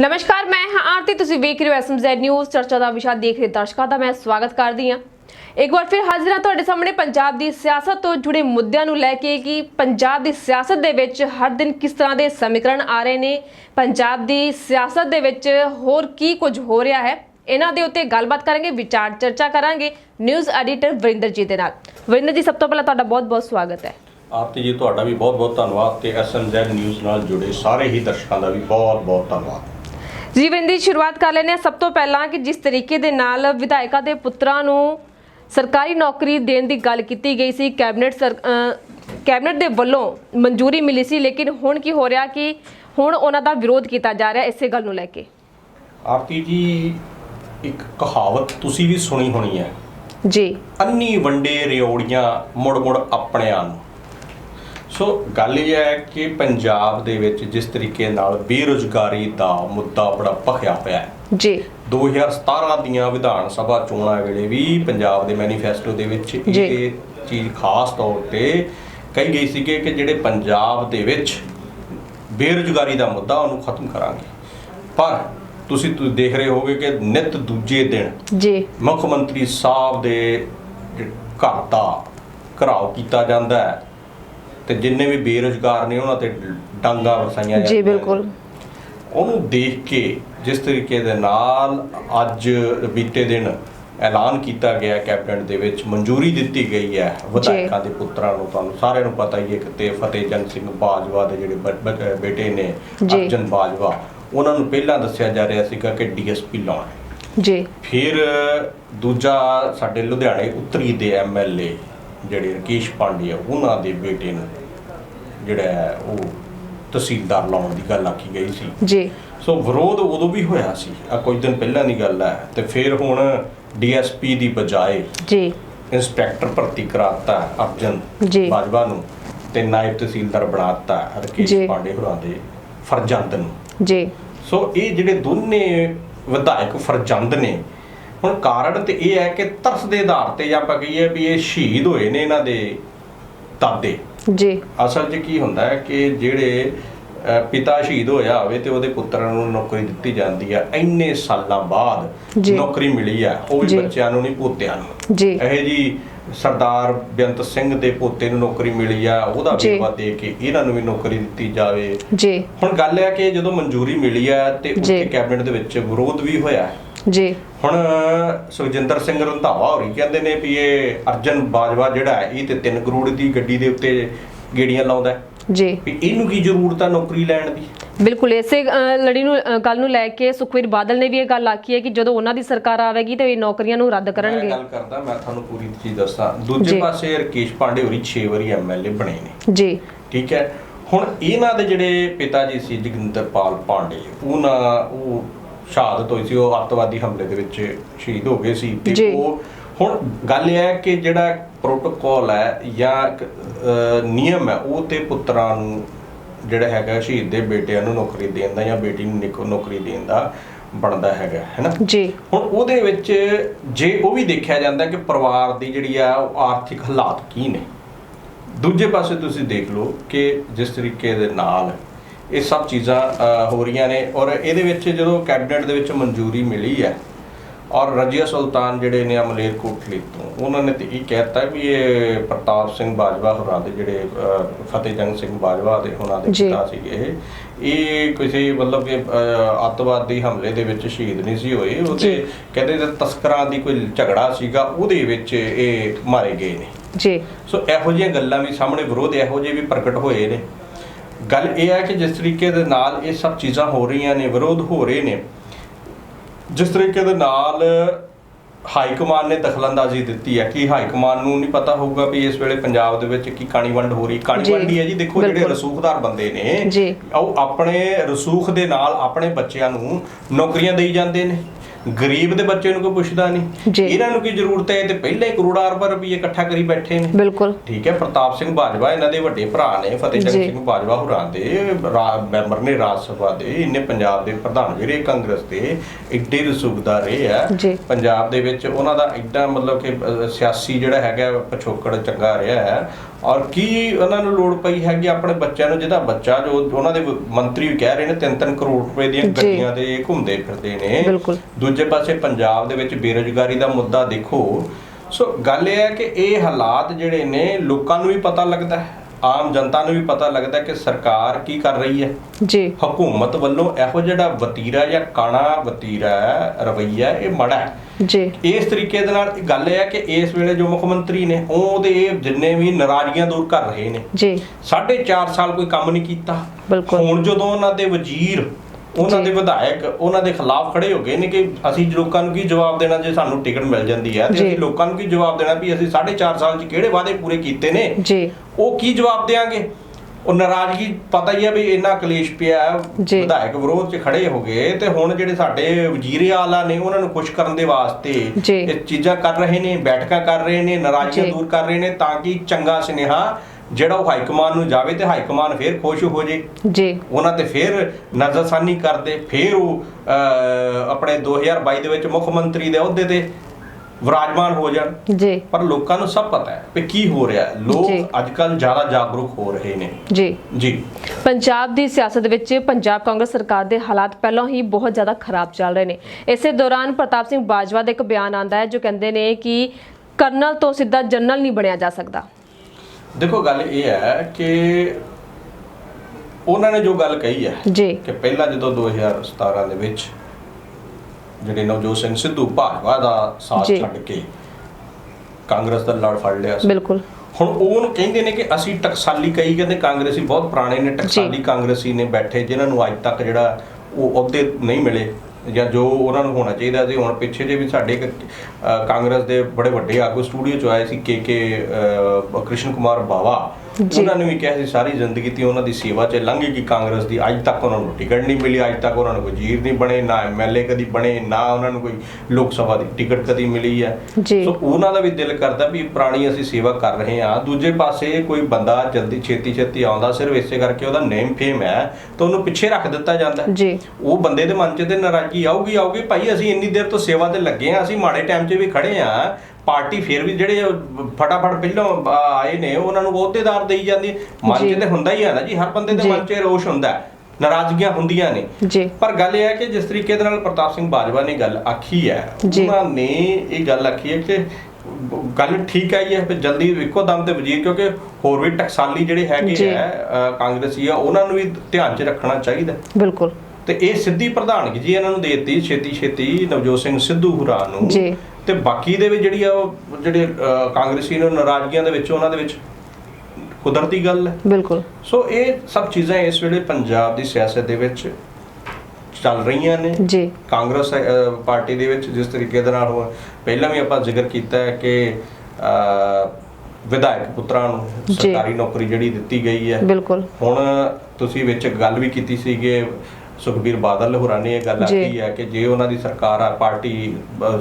ਨਮਸਕਾਰ, ਮੈਂ ਹਾਂ ਆਰਤੀ, ਤੁਸੀਂ ਵੇਖ ਰਹੇ ਹੋ ਐਸਐਮਜ਼ੈਡ ਨਿਊਜ਼। ਚਰਚਾ ਦਾ ਵਿਸ਼ਾ ਦੇਖ ਰਹੇ ਦਰਸ਼ਕਾਂ ਦਾ ਮੈਂ ਸਵਾਗਤ ਕਰਦੀ ਹਾਂ। ਇੱਕ ਵਾਰ ਫਿਰ ਹਾਜ਼ਰ ਹਾਂ ਤੁਹਾਡੇ ਸਾਹਮਣੇ ਪੰਜਾਬ ਦੀ ਸਿਆਸਤ ਤੋਂ ਜੁੜੇ ਮੁੱਦਿਆਂ ਨੂੰ ਲੈ ਕੇ ਕਿ ਪੰਜਾਬ ਦੀ ਸਿਆਸਤ ਦੇ ਵਿੱਚ ਹਰ ਦਿਨ ਕਿਸ ਤਰ੍ਹਾਂ ਦੇ ਸਮੀਕਰਨ ਆ ਰਹੇ ਨੇ, ਪੰਜਾਬ ਦੀ ਸਿਆਸਤ ਦੇ ਵਿੱਚ ਹੋਰ ਕੀ ਕੁਝ ਹੋ ਰਿਹਾ ਹੈ, ਇਹਨਾਂ ਦੇ ਉੱਤੇ ਗੱਲਬਾਤ ਕਰਾਂਗੇ, ਵਿਚਾਰ ਚਰਚਾ ਕਰਾਂਗੇ ਨਿਊਜ਼ ਐਡੀਟਰ ਵਰਿੰਦਰ ਜੀ ਦੇ ਨਾਲ। ਵਰਿੰਦਰ ਜੀ, ਸਭ ਤੋਂ ਪਹਿਲਾਂ ਤੁਹਾਡਾ ਬਹੁਤ-ਬਹੁਤ ਸਵਾਗਤ ਹੈ। ਆਰਤੀ ਜੀ, ਤੁਹਾਡਾ ਵੀ ਬਹੁਤ-ਬਹੁਤ ਧੰਨਵਾਦ ਤੇ ਐਸਐਮਜ਼ੈਡ ਨਿਊਜ਼ ਨਾਲ ਜੁੜੇ ਸਾਰੇ ਹੀ ਦਰਸ਼ਕਾਂ ਦਾ ਵੀ ਬਹੁਤ-ਬਹੁਤ ਧੰਨਵਾਦ। ਜੀ ਵਰਿੰਦਰ ਜੀ ਸ਼ੁਰੂਆਤ ਕਰ ਲੈਂਦੇ ਹਾਂ। ਸਭ ਤੋਂ ਪਹਿਲਾਂ ਕਿ ਜਿਸ ਤਰੀਕੇ ਦੇ ਨਾਲ ਵਿਧਾਇਕਾਂ ਦੇ ਪੁੱਤਰਾਂ ਨੂੰ ਸਰਕਾਰੀ ਨੌਕਰੀ ਦੇਣ ਦੀ ਗੱਲ ਕੀਤੀ ਗਈ ਸੀ ਕੈਬਨਿਟ ਸਰ- ਕੈਬਨਿਟ ਦੇ ਵੱਲੋਂ ਮਨਜ਼ੂਰੀ ਮਿਲੀ ਸੀ ਲੇਕਿਨ ਹੁਣ ਕੀ ਹੋ ਰਿਹਾ ਕਿ ਹੁਣ ਉਹਨਾਂ ਦਾ ਵਿਰੋਧ ਕੀਤਾ ਜਾ ਰਿਹਾ ਇਸੇ ਗੱਲ ਨੂੰ ਲੈ ਕੇ। ਆਰਤੀ ਜੀ ਇੱਕ ਕਹਾਵਤ ਤੁਸੀਂ ਵੀ ਸੁਣੀ ਹੋਣੀ ਹੈ। ਜੀ। ਅੰਨੀ ਵੰਡੇ ਰਿਓੜੀਆਂ ਮੁੜ-ਮੁੜ ਆਪਣਿਆਂ ਨੂੰ। ਸੋ ਗੱਲ ਇਹ ਹੈ ਕਿ ਪੰਜਾਬ ਦੇ ਵਿੱਚ ਜਿਸ ਤਰੀਕੇ ਨਾਲ ਬੇਰੁਜ਼ਗਾਰੀ ਦਾ ਮੁੱਦਾ ਬੜਾ ਭਖਿਆ ਹੋਇਆ ਹੈ। ਜੀ। 2017 ਦੀਆਂ ਵਿਧਾਨ ਸਭਾ ਚੋਣਾਂ ਵੇਲੇ ਵੀ ਪੰਜਾਬ ਦੇ ਮੈਨੀਫੈਸਟੋ ਦੇ ਵਿੱਚ। ਇਹ ਚੀਜ਼ ਖਾਸ ਤੌਰ ਤੇ ਕਹੀ ਗਈ ਸੀ ਕਿ ਜਿਹੜੇ ਪੰਜਾਬ ਦੇ ਵਿੱਚ ਬੇਰੁਜ਼ਗਾਰੀ ਦਾ ਮੁੱਦਾ ਉਹਨੂੰ ਖਤਮ ਕਰਾਂਗੇ। ਪਰ ਤੁਸੀਂ ਤੁਸੀਂ ਦੇਖ ਰਹੇ ਹੋਗੇ ਕਿ ਨਿਤ ਦੂਜੇ ਦਿਨ ਜੀ। ਮੁੱਖ ਮੰਤਰੀ ਸਾਹਿਬ ਦੇ ਘਰ ਦਾ ਘਰਾਓ ਕੀਤਾ ਜਾਂਦਾ ਹੈ। ਤੇ ਜਿੰਨੇ ਵੀ ਬੇਰੁਜ਼ਗਾਰ ਨੇ ਉਹਨਾਂ ਤੇ ਡਾਂਗਾ ਵਰਸਾਈਆਂ ਜੀ ਜਾਂਦੀਆਂ। ਬਿਲਕੁਲ ਉਹਨੂੰ ਦੇਖ ਕੇ ਜਿਸ ਤਰੀਕੇ ਦੇ ਨਾਲ ਅੱਜ ਬੀਤੇ ਦਿਨ ਐਲਾਨ ਕੀਤਾ ਗਿਆ ਕੈਬਨਿਟ ਦੇ ਵਿੱਚ ਮਨਜ਼ੂਰੀ ਦਿੱਤੀ ਗਈ ਹੈ ਵਿਧਾਇਕਾਂ ਦੇ ਪੁੱਤਰਾਂ ਨੂੰ ਤੁਹਾਨੂੰ ਸਾਰਿਆਂ ਨੂੰ ਪਤਾ ਹੀ ਹੈ ਕਿ ਤੇ ਫਤਿਹਜੰਗ ਸਿੰਘ ਬਾਜਵਾ ਦੇ ਜਿਹੜੇ ਬੇਟੇ ਨੇ। ਅਰਜਨ ਬਾਜਵਾ ਉਹਨਾਂ ਨੂੰ ਪਹਿਲਾਂ ਦੱਸਿਆ ਜਾ ਰਿਹਾ ਸੀਗਾ ਕਿ ਡੀਐਸਪੀ ਲਾਉਣਾ ਜੀ ਫਿਰ ਦੂਜਾ ਸਾਡੇ ਲੁਧਿਆਣੇ ਉੱਤਰੀ ਦੇ ਐਮਐਲਏ ਜਿਹੜੇ ਰਕੇਸ਼ ਪਾਂਡੇ ਆ ਉਹਨਾਂ ਦੇ ਬੇਟੇ ਨੂੰ ਜਿਹੜਾ ਹੈ ਉਹ ਤਹਿਸੀਲਦਾਰ ਲਾਉਣ ਦੀ ਗੱਲ ਆਖੀ ਗਈ ਸੀ। ਜੀ। ਸੋ ਵਿਰੋਧ ਉਦੋਂ ਵੀ ਹੋਇਆ ਸੀ। ਆ ਕੁਝ ਦਿਨ ਪਹਿਲਾਂ ਦੀ ਗੱਲ ਹੈ ਤੇ ਫਿਰ ਹੁਣ ਡੀਐਸਪੀ ਦੀ ਬਜਾਏ ਜੀ। ਇੰਸਪੈਕਟਰ ਭਰਤੀ ਕਰਾਤਾ ਅਰਜਨ। ਬਾਜਵਾ ਨੂੰ ਤੇ ਨਾਇਬ ਤਹਿਸੀਲਦਾਰ ਬਣਾਤਾ ਰਕੇਸ਼ ਜੀ। ਪਾਂਡੇ ਹੋਰਾਂ ਦੇ ਫਰਜ਼ੰਦ ਨੂੰ। ਜੀ। ਸੋ ਇਹ ਜਿਹੜੇ ਦੋਨੇ ਵਿਧਾਇਕ ਫਰਜ਼ੰਦ ਨੇ ਹੁਣ ਕਾਰਨ ਤੇ ਇਹ ਹੈ ਕਿ ਤਰਸ ਦੇ ਆਧਾਰ ਤੇ ਜੇ ਆਪਾਂ ਕਹੀਏ ਵੀ ਇਹ ਸ਼ਹੀਦ ਹੋਏ ਨੇ ਇਹਨਾਂ ਦੇ ਦਾਦੇ। ਜੀ ਅਸਲ 'ਚ ਕੀ ਹੁੰਦਾ ਹੈ ਕਿ ਜਿਹੜੇ ਪਿਤਾ ਸ਼ਹੀਦ ਹੋਇਆ ਹੋਵੇ ਤੇ ਉਹਦੇ ਪੁੱਤਰਾਂ ਨੂੰ ਨੌਕਰੀ ਦਿੱਤੀ ਜਾਂਦੀ ਆ ਇੰਨੇ ਸਾਲਾਂ ਬਾਅਦ। ਨੌਕਰੀ ਮਿਲੀ ਆ ਉਹ ਵੀ। ਬੱਚਿਆਂ ਨੂੰ ਨਹੀਂ ਪੋਤਿਆਂ ਨੂੰ ਜੀ ਇਹ ਜੀ ਸਰਦਾਰ ਬੇਅੰਤ ਸਿੰਘ ਦੇ ਪੋਤੇ ਨੂੰ ਨੌਕਰੀ ਮਿਲੀ ਆ ਉਹਦਾ। ਵੇਰਵਾ ਦੇ ਕੇ ਇਹਨਾਂ ਨੂੰ ਵੀ ਨੌਕਰੀ ਦਿੱਤੀ ਜਾਵੇ ਜੀ ਹੁਣ ਗੱਲ ਇਹ ਹੈ ਕਿ ਜਦੋਂ ਮਨਜ਼ੂਰੀ ਮਿਲੀ ਹੈ ਤੇ। ਉੱਥੇ ਕੈਬਨਿਟ ਦੇ ਵਿੱਚ ਵਿਰੋਧ ਵੀ ਹੋਇਆ। ਜੀ। ਹੁਣ ਸੁਖਜਿੰਦਰ ਸਿੰਘ ਰੰਧਾਵਾ ਹੋਰੀ ਕਹਿੰਦੇ ਨੇ ਵੀ ਇਹ ਅਰਜਨ ਬਾਜਵਾ ਜਿਹੜਾ ਹੈ ਇਹ ਤੇ 3 ਕਰੋੜ ਦੀ ਗੱਡੀ ਦੇ ਉੱਤੇ ਗੇੜੀਆਂ ਲਾਉਂਦਾ ਜੀ। ਵੀ ਇਹਨੂੰ ਕੀ ਜ਼ਰੂਰਤ ਹੈ ਨੌਕਰੀ ਲੈਣ ਦੀ? ਬਿਲਕੁਲ ਇਸੇ ਲੜੀ ਨੂੰ ਗੱਲ ਨੂੰ ਲੈ ਕੇ ਸੁਖਵੀਰ ਬਾਦਲ ਨੇ ਵੀ ਇਹ ਗੱਲ ਆਖੀ ਹੈ ਕਿ ਜਦੋਂ ਉਹਨਾਂ ਦੀ ਸਰਕਾਰ ਆਵੇਗੀ ਤੇ ਇਹ ਨੌਕਰੀਆਂ ਨੂੰ ਰੱਦ ਮੈਂ ਕਰਨਗੇ। ਗੱਲ ਕਰਦਾ ਮੈਂ ਤੁਹਾਨੂੰ ਪੂਰੀ ਚੀਜ਼ ਦੱਸਾਂ। ਦੂਜੇ। ਪਾਸੇ ਰਕੇਸ਼ ਪਾਂਡੇ ਹੋਰੀ 6 ਵਾਰੀ ਐਮਐਲਏ ਬਣੇ ਨੇ। ਜੀ। ਠੀਕ ਹੈ? ਹੁਣ ਇਹਨਾਂ ਦੇ ਜਿਹੜੇ ਪਿਤਾ ਜੀ ਸੀ ਜਗਿੰਦਰਪਾਲ ਪਾਂਡੇ ਉਹਨਾਂ ਉਹ ਸ਼ਹਾਦਤ ਹੋਈ ਸੀ ਉਹ ਅੱਤਵਾਦੀ ਹਮਲੇ ਦੇ ਵਿੱਚ ਸ਼ਹੀਦ ਹੋ ਗਏ ਸੀ। ਤੇ ਉਹ ਹੁਣ ਗੱਲ ਇਹ ਹੈ ਕਿ ਜਿਹੜਾ ਪ੍ਰੋਟੋਕਾਲ ਹੈ ਜਾਂ ਨਿਯਮ ਹੈ ਉਹ ਤੇ ਪੁੱਤਰਾਂ ਨੂੰ ਜਿਹੜਾ ਹੈਗਾ ਸ਼ਹੀਦ ਦੇ ਬੇਟਿਆਂ ਨੂੰ ਨੌਕਰੀ ਦੇਣ ਦਾ ਜਾਂ ਬੇਟੀ ਨੂੰ ਨਿਕ- ਨੌਕਰੀ ਦੇਣ ਦਾ ਬਣਦਾ ਹੈਗਾ ਹੈਨਾ ਜੀ ਹੁਣ ਉਹਦੇ ਵਿੱਚ ਜੇ ਉਹ ਵੀ ਦੇਖਿਆ ਜਾਂਦਾ ਕਿ ਪਰਿਵਾਰ ਦੀ ਜਿਹੜੀ ਆ ਉਹ ਆਰਥਿਕ ਹਾਲਾਤ ਕੀ ਨੇ ਦੂਜੇ ਪਾਸੇ ਤੁਸੀਂ ਦੇਖ ਲਓ ਕਿ ਜਿਸ ਤਰੀਕੇ ਦੇ ਨਾਲ ਇਹ ਸਭ ਚੀਜ਼ਾਂ ਹੋ ਰਹੀਆਂ ਨੇ ਔਰ ਇਹਦੇ ਵਿੱਚ ਜਦੋਂ ਕੈਬਨਿਟ ਦੇ ਵਿੱਚ ਮਨਜ਼ੂਰੀ ਮਿਲੀ ਹੈ ਔਰ ਰਜੀਆ ਸੁਲਤਾਨ ਜਿਹੜੇ ਨੇ ਅਮਲੇਰ ਕੋਟਲੀ ਤੋਂ ਉਹਨਾਂ ਨੇ ਤੇ ਇਹ ਕਹਿਤਾ ਵੀ ਇਹ ਪ੍ਰਤਾਪ ਸਿੰਘ ਬਾਜਵਾ ਹੋਰਾਂ ਦੇ ਜਿਹੜੇ ਫਤਿਹਜੰਗ ਸਿੰਘ ਬਾਜਵਾ ਦੇ ਉਹਨਾਂ ਦੇ। ਪਿਤਾ ਸੀਗੇ ਇਹ ਇਹ ਕਿਸੇ ਮਤਲਬ ਕਿ ਅੱਤਵਾਦੀ ਹਮਲੇ ਦੇ ਵਿੱਚ ਸ਼ਹੀਦ ਨਹੀਂ ਸੀ ਹੋਏ ਉਹ ਤੇ ਜੀ। ਕਹਿੰਦੇ ਤੇ ਤਸਕਰਾਂ ਦੀ ਕੋਈ ਝਗੜਾ ਸੀਗਾ ਉਹਦੇ ਵਿੱਚ ਇਹ ਮਾਰੇ ਗਏ ਨੇ ਜੀ ਸੋ ਇਹੋ ਜਿਹੀਆਂ ਗੱਲਾਂ ਵੀ ਸਾਹਮਣੇ ਵਿਰੋਧ ਇਹੋ ਜਿਹੇ ਵੀ ਪ੍ਰਗਟ ਹੋਏ ਨੇ ਗੱਲ ਇਹ ਹੈ ਕਿ ਜਿਸ ਤਰੀਕੇ ਦੇ ਨਾਲ ਇਹ ਸਭ ਚੀਜ਼ਾਂ ਹੋ ਰਹੀਆਂ ਨੇ ਵਿਰੋਧ ਹੋ ਰਹੇ ਨੇ ਜਿਸ ਤਰੀਕੇ ਦੇ ਨਾਲ ਹਾਈ ਕਮਾਨ ਨੇ ਦਖਲਅੰਦਾਜ਼ੀ ਦਿੱਤੀ ਹੈ ਕਿ ਹਾਈ ਕਮਾਨ ਨੂੰ ਨਹੀਂ ਪਤਾ ਹੋਊਗਾ ਵੀ ਇਸ ਵੇਲੇ ਪੰਜਾਬ ਦੇ ਵਿੱਚ ਕੀ ਕਾਣੀ ਵੰਡ ਹੋ ਰਹੀ ਕਾਣੀ ਵੰਡ ਹੀ ਜੀ ਦੇਖੋ ਜਿਹੜੇ। ਰਸੂਖਦਾਰ ਬੰਦੇ ਨੇ। ਉਹ ਆਪਣੇ ਰਸੂਖ ਦੇ ਨਾਲ ਆਪਣੇ ਬੱਚਿਆਂ ਨੂੰ ਨੌਕਰੀਆਂ ਦੇਈ ਜਾਂਦੇ ਨੇ ਗਰੀਬ ਦੇ ਬੱਚੇ ਨੂੰ ਕੋਈ ਪੁੱਛਦਾ ਨਹੀਂ। ਇਹਨਾਂ ਨੂੰ ਕੀ ਜ਼ਰੂਰਤ ਹੈ ਤੇ ਪਹਿਲਾਂ ਹੀ ਕਰੋੜਾਂ ਅਰਬਾਂ ਰੁਪਏ ਇਕੱਠਾ ਕਰੀ ਬੈਠੇ ਨੇ ਬਿਲਕੁਲ ਠੀਕ ਹੈ ਪ੍ਰਤਾਪ ਸਿੰਘ ਬਾਜਵਾ ਇਹਨਾਂ ਦੇ ਵੱਡੇ ਭਰਾ ਨੇ ਫਤਿਹਜੰਗ ਜੀ। ਸਿੰਘ ਬਾਜਵਾ ਹੋਰਾਂ ਦੇ ਮੈਂਬਰ ਨੇ ਰਾਜ ਸਭਾ ਦੇ ਇੰਨੇ ਪੰਜਾਬ ਦੇ ਪ੍ਰਧਾਨ ਵੀ ਰਹੇ ਕਾਂਗਰਸ ਦੇ ਐਡੇ ਰਸੂਖਦਾਰ ਰਹੇ ਆ। ਪੰਜਾਬ ਦੇ ਵਿੱਚ ਉਹਨਾਂ ਦਾ ਐਡਾ ਮਤਲਬ ਕਿ ਸਿਆਸੀ ਜਿਹੜਾ ਹੈਗਾ ਪਿਛੋਕੜ ਚੰਗਾ ਰਿਹਾ ਹੈ ਔਰ ਕੀ ਉਹਨਾਂ ਨੂੰ ਲੋੜ ਪਈ ਹੈਗੀ ਆਪਣੇ ਬੱਚਿਆਂ ਨੂੰ ਜਿਹਦਾ ਬੱਚਾ ਜੋ ਉਹਨਾਂ ਦੇ ਮੰਤਰੀ ਵੀ ਕਹਿ ਰਹੇ ਨੇ 3-3 ਕਰੋੜ ਰੁਪਏ ਦੀਆਂ। ਗੱਡੀਆਂ ਤੇ ਘੁੰਮਦੇ ਫਿਰਦੇ ਨੇ। ਦੂਜੇ ਪਾਸੇ ਪੰਜਾਬ ਦੇ ਵਿੱਚ ਬੇਰੁਜ਼ਗਾਰੀ ਦਾ ਮੁੱਦਾ ਦੇਖੋ ਸੋ ਗੱਲ ਇਹ ਹੈ ਕਿ ਇਹ ਹਾਲਾਤ ਜਿਹੜੇ ਨੇ ਲੋਕਾਂ ਨੂੰ ਵੀ ਪਤਾ ਲੱਗਦਾ ਹੈ ਆਮ ਜਨਤਾ ਨੂੰ ਵੀ ਪਤਾ ਲੱਗਦਾ ਕਿ ਸਰਕਾਰ ਕੀ ਕਰ ਰਹੀ ਹੈ। ਜੀ। ਹਕੂਮਤ ਵੱਲੋਂ ਇਹੋ ਜਿਹੜਾ ਵਤੀਰਾ ਜਾਂ ਕਾਣਾ ਵਤੀਰਾ ਰਵੱਈਆ ਇਹ ਮੜਾ ਹੈ। ਜੀ। ਇਸ ਤਰੀਕੇ ਦੇ ਨਾਲ ਗੱਲ ਇਹ ਹੈ ਕਿ ਇਸ ਵੇਲੇ ਜੋ ਮੁੱਖ ਮੰਤਰੀ ਨੇ ਉਹ ਉਹਦੇ ਜਿੰਨੇ ਵੀ ਨਾਰਾਜ਼ਗੀਆਂ ਦੂਰ ਕਰ ਰਹੇ ਨੇ। ਜੀ। ਸਾਢੇ 4 ਸਾਲ ਕੋਈ ਕੰਮ ਨਹੀਂ ਕੀਤਾ। ਹੁਣ ਜਦੋਂ ਉਹਨਾਂ ਦੇ ਵਜ਼ੀਰ ਉਹਨਾਂ। ਦੇ ਵਿਧਾਇਕ ਉਹਨਾਂ ਦੇ ਖਿਲਾਫ ਖੜੇ ਹੋ ਗਏ ਨੇ ਕਿ ਅਸੀਂ ਲੋਕਾਂ ਨੂੰ ਕੀ ਜਵਾਬ ਦੇਣਾ ਜੇ ਸਾਨੂੰ ਟਿਕਟ ਮਿਲ ਜਾਂਦੀ ਹੈ ਤੇ। ਅਸੀਂ ਲੋਕਾਂ ਨੂੰ ਕੀ ਜਵਾਬ ਦੇਣਾ ਵੀ ਅਸੀਂ ਸਾਢੇ 4 ਸਾਲ 'ਚ ਕਿਹੜੇ ਵਾਅਦੇ ਪੂਰੇ ਕੀਤੇ ਨੇ ਜੀ ਉਹ ਕੀ ਜਵਾਬ ਦੇਾਂਗੇ ਉਹ ਨਾਰਾਜ਼ਗੀ ਪਤਾ ਹੀ ਹੈ ਵੀ ਇੰਨਾ ਕਲੇਸ਼ ਪਿਆ। ਵਿਧਾਇਕ ਵਿਰੋਧ 'ਚ ਖੜੇ ਹੋ ਗਏ ਤੇ ਹੁਣ ਜਿਹੜੇ ਸਾਡੇ ਵਜ਼ੀਰੇ ਆਲਾ ਨੇ ਉਹਨਾਂ ਨੂੰ ਖੁਸ਼ ਕਰਨ ਦੇ ਵਾਸਤੇ। ਇਹ ਚੀਜ਼ਾਂ ਕਰ ਰਹੇ ਨੇ ਬੈਠਕਾਂ ਕਰ ਰਹੇ ਨੇ ਨਾਰਾਜ਼ਗੀਆਂ। ਦੂਰ ਕਰ ਰਹੇ ਨੇ ਤਾਂ ਕਿ ਚੰਗਾ ਸੁਨੇਹਾ ਜਿਹੜਾ ਉਹ ਹਾਈ ਕਮਾਨ ਨੂੰ ਜਾਵੇ ਤੇ ਹਾਈ ਕਮਾਨ ਫੇਰ ਖੁਸ਼ ਹੋ ਜੇ। ਜੀ। ਉਹਨਾਂ ਤੇ ਫਿਰ ਨਜ਼ਰਸਾਨੀ ਕਰਦੇ ਫਿਰ ਉਹ ਆਪਣੇ 2022 ਦੇ ਵਿੱਚ ਮੁੱਖ ਮੰਤਰੀ ਦੇ ਅਹੁਦੇ ਤੇ ਵਿਰਾਜਮਾਨ ਹੋ ਜਾਣ। ਜੀ। ਪਰ ਲੋਕਾਂ ਨੂੰ ਸਭ ਪਤਾ ਹੈ ਕਿ ਕੀ ਹੋ ਰਿਹਾ ਹੈ। ਲੋਕ ਅੱਜ ਕੱਲ ਜ਼ਿਆਦਾ ਜਾਗਰੂਕ ਹੋ ਰਹੇ ਨੇ। ਜੀ। ਜੀ। ਪੰਜਾਬ ਦੀ ਸਿਆਸਤ ਵਿੱਚ ਪੰਜਾਬ ਕਾਂਗਰਸ ਸਰਕਾਰ ਦੇ ਹਾਲਾਤ ਪਹਿਲਾਂ ਹੀ ਬਹੁਤ ਜ਼ਿਆਦਾ ਖਰਾਬ ਚੱਲ ਰਹੇ ਨੇ। ਇਸੇ ਦੌਰਾਨ ਪ੍ਰਤਾਪ ਸਿੰਘ ਬਾਜਵਾ ਦਾ ਇੱਕ ਬਿਆਨ ਆਂਦਾ ਹੈ ਜੋ ਕਹਿੰਦੇ ਨੇ ਕਿ ਕਰਨਲ ਤੋਂ ਸਿੱਧਾ ਜਨਰਲ ਨਹੀਂ ਬਣਿਆ ਜਾ ਸਕਦਾ। ਦੇਖੋ ਗੱਲ ਇਹ ਹੈ ਕਿ ਉਹਨਾਂ ਨੇ ਜੋ ਗੱਲ ਕਹੀ ਹੈ ਜੀ। ਕਿ ਪਹਿਲਾਂ ਜਦੋਂ 2017 ਦੇ ਵਿੱਚ ਜਿਹੜੇ ਨਵਜੋਤ ਸਿੰਘ ਸਿੱਧੂ ਭਾਜਪਾ ਦਾ ਸਾਥ। ਛੱਡ ਕੇ ਕਾਂਗਰਸ ਦਾ ਲੜ ਫੜ ਲਿਆ ਸੀ। ਬਿਲਕੁਲ। ਹੁਣ ਉਹਨੂੰ ਕਹਿੰਦੇ ਨੇ ਕਿ ਅਸੀਂ ਟਕਸਾਲੀ ਕਈ ਕਹਿੰਦੇ ਕਾਂਗਰਸੀ ਬਹੁਤ ਪੁਰਾਣੇ ਨੇ ਟਕਸਾਲੀ ਕਾਂਗਰਸੀ ਨੇ ਬੈਠੇ ਜਿਨ੍ਹਾਂ ਨੂੰ ਅੱਜ ਤੱਕ ਜਿਹੜਾ ਉਹ ਅਹੁਦੇ ਨਹੀਂ ਮਿਲੇ। ਜਾਂ ਜੋ ਉਹਨਾਂ ਨੂੰ ਹੋਣਾ ਚਾਹੀਦਾ ਸੀ ਹੁਣ ਪਿੱਛੇ ਜੇ ਵੀ ਸਾਡੇ ਇੱਕ, ਅਹ, ਕਾਂਗਰਸ ਦੇ ਬੜੇ ਵੱਡੇ ਆਗੂ ਸਟੂਡੀਓ ਚ ਆਏ ਸੀ ਕੇ ਕੇ ਕ੍ਰਿਸ਼ਨ ਕੁਮਾਰ ਬਾਵਾ ਉਹਨਾਂ ਨੇ ਵੀ ਕਿਹਾ ਸੀ ਸਾਰੀ ਜ਼ਿੰਦਗੀ ਤੇ ਉਹਨਾਂ ਦੀ ਸੇਵਾ 'ਚ ਲੰਘੇਗੀ ਕਾਂਗਰਸ ਦੀ। ਅੱਜ ਤੱਕ ਉਹਨਾਂ ਨੂੰ ਟਿਕਟ ਨਹੀਂ ਮਿਲੀ ਅੱਜ ਤੱਕ ਉਹਨਾਂ ਨੂੰ ਵਜ਼ੀਰ ਨਹੀਂ ਬਣੇ ਨਾ ਐਮਐਲਏ ਕਦੀ ਬਣੇ ਨਾ ਉਹਨਾਂ ਨੂੰ ਕੋਈ ਲੋਕ ਸਭਾ ਦੀ ਟਿਕਟ ਕਦੀ ਮਿਲੀ ਹੈ। ਸੋ ਉਹਨਾਂ ਦਾ ਵੀ ਦਿਲ ਕਰਦਾ ਵੀ ਪੁਰਾਣੀ ਅਸੀਂ ਸੇਵਾ ਕਰ ਰਹੇ ਹਾਂ। ਦੂਜੇ ਪਾਸੇ ਕੋਈ ਬੰਦਾ ਜਲਦੀ ਛੇਤੀ ਛੇਤੀ ਆਉਂਦਾ ਸਿਰਫ ਇਸੇ ਕਰਕੇ ਉਹਦਾ ਨੇਮ ਫੇਮ ਹੈ ਤਾਂ ਉਹਨੂੰ ਪਿੱਛੇ ਰੱਖ ਦਿੱਤਾ ਜਾਂਦਾ। ਜੀ। ਉਹ ਬੰਦੇ ਦੇ ਮਨ 'ਚ ਤੇ ਨਾਰਾਜ਼ਗੀ ਆਊਗੀ ਆਊਗੀ ਭਾਈ ਅਸੀਂ ਇੰਨੀ ਦੇਰ ਤੋਂ ਸੇਵਾ ਤੇ ਲੱਗੇ ਹਾਂ ਅਸੀਂ ਮਾੜੇ ਟਾਈਮ 'ਚ ਵੀ ਖੜੇ ਹਾਂ। ਪਾਰਟੀ ਫੇਰ ਵੀ ਜਿਹੜੇ ਫਟਾਫਟ ਪਹਿਲਾਂ ਆਏ ਨੇ ਉਹਨਾਂ ਨੂੰ ਅਹੁਦੇਦਾਰ ਦੇਈ ਜਾਂਦੀ ਮਨ। 'ਚ ਤੇ ਹੁੰਦਾ ਹੀ ਆ ਨਾ ਜੀ ਹਰ ਬੰਦੇ ਦੇ। ਮਨ 'ਚ ਰੋਸ਼ ਹੁੰਦਾ ਨਾਰਾਜ਼ਗੀਆਂ ਹੁੰਦੀਆਂ ਨੇ ਪਰ ਗੱਲ ਇਹ ਹੈ ਕਿ ਜਿਸ ਤਰੀਕੇ ਦੇ ਨਾਲ ਪ੍ਰਤਾਪ ਸਿੰਘ ਬਾਜਵਾ ਨੇ ਗੱਲ ਆਖੀ ਹੈ। ਉਹਨਾਂ ਨੇ ਇਹ ਗੱਲ ਆਖੀ ਹੈ ਕਿ ਗੱਲ ਠੀਕ ਹੈ ਇਹ ਜਲਦੀ ਇੱਕੋ ਦਮ ਤੇ ਵਜ਼ੀਰ ਕਿਉਂਕਿ ਹੋਰ ਵੀ ਟਕਸਾਲੀ ਜਿਹੜੇ। ਹੈਗੇ ਆ ਕਾਂਗਰਸੀ ਆ ਉਹਨਾਂ ਨੂੰ ਵੀ ਧਿਆਨ 'ਚ ਰੱਖਣਾ ਚਾਹੀਦਾ ਬਿਲਕੁਲ ਤੇ ਇਹ ਸਿੱਧੀ ਪ੍ਰਧਾਨਗੀ ਜੀ ਇਹਨਾਂ ਨੂੰ ਦੇਤੀ ਛੇਤੀ ਛੇਤੀ ਨਵਜੋਤ ਸਿੰਘ ਸਿੱਧੂ ਹੁਰਾਂ ਨੂੰ ਜੀ। ਤੇ ਬਾਕੀ ਦੇ ਵੀ ਜਿਹੜੀ ਆ ਉਹ ਜਿਹੜੇ ਕਾਂਗਰਸੀ ਨੇ ਨਾਰਾਜ਼ਗੀਆਂ ਦੇ ਵਿੱਚ ਉਹਨਾਂ ਦੇ ਵਿੱਚ ਕੁਦਰਤੀ ਗੱਲ ਹੈ। ਬਿਲਕੁਲ। ਸੋ ਇਹ ਸਭ ਚੀਜ਼ਾਂ ਇਸ ਵੇਲੇ ਪੰਜਾਬ ਦੀ ਸਿਆਸਤ ਦੇ ਵਿੱਚ ਚੱਲ ਰਹੀਆਂ ਨੇ। ਜੀ। ਕਾਂਗਰਸ ਪਾਰਟੀ ਦੇ ਵਿੱਚ ਜਿਸ ਤਰੀਕੇ ਦੇ ਨਾਲ ਉਹ ਪਹਿਲਾਂ ਵੀ ਆਪਾਂ ਜ਼ਿਕਰ ਕੀਤਾ ਹੈ ਕਿ ਵਿਧਾਇਕ ਪੁੱਤਰਾਂ ਨੂੰ। ਸਰਕਾਰੀ ਨੌਕਰੀ ਜਿਹੜੀ ਦਿੱਤੀ ਗਈ ਹੈ। ਬਿਲਕੁਲ। ਹੁਣ ਤੁਸੀਂ ਵਿੱਚ ਗੱਲ ਵੀ ਕੀਤੀ ਸੀ ਕਿ ਸੁਖਬੀਰ ਬਾਦਲ ਹੋਰਾਂ ਨੇ ਇਹ ਗੱਲ। ਆਖੀ ਹੈ ਕਿ ਜੇ ਉਹਨਾਂ ਦੀ ਸਰਕਾਰ ਆ ਪਾਰਟੀ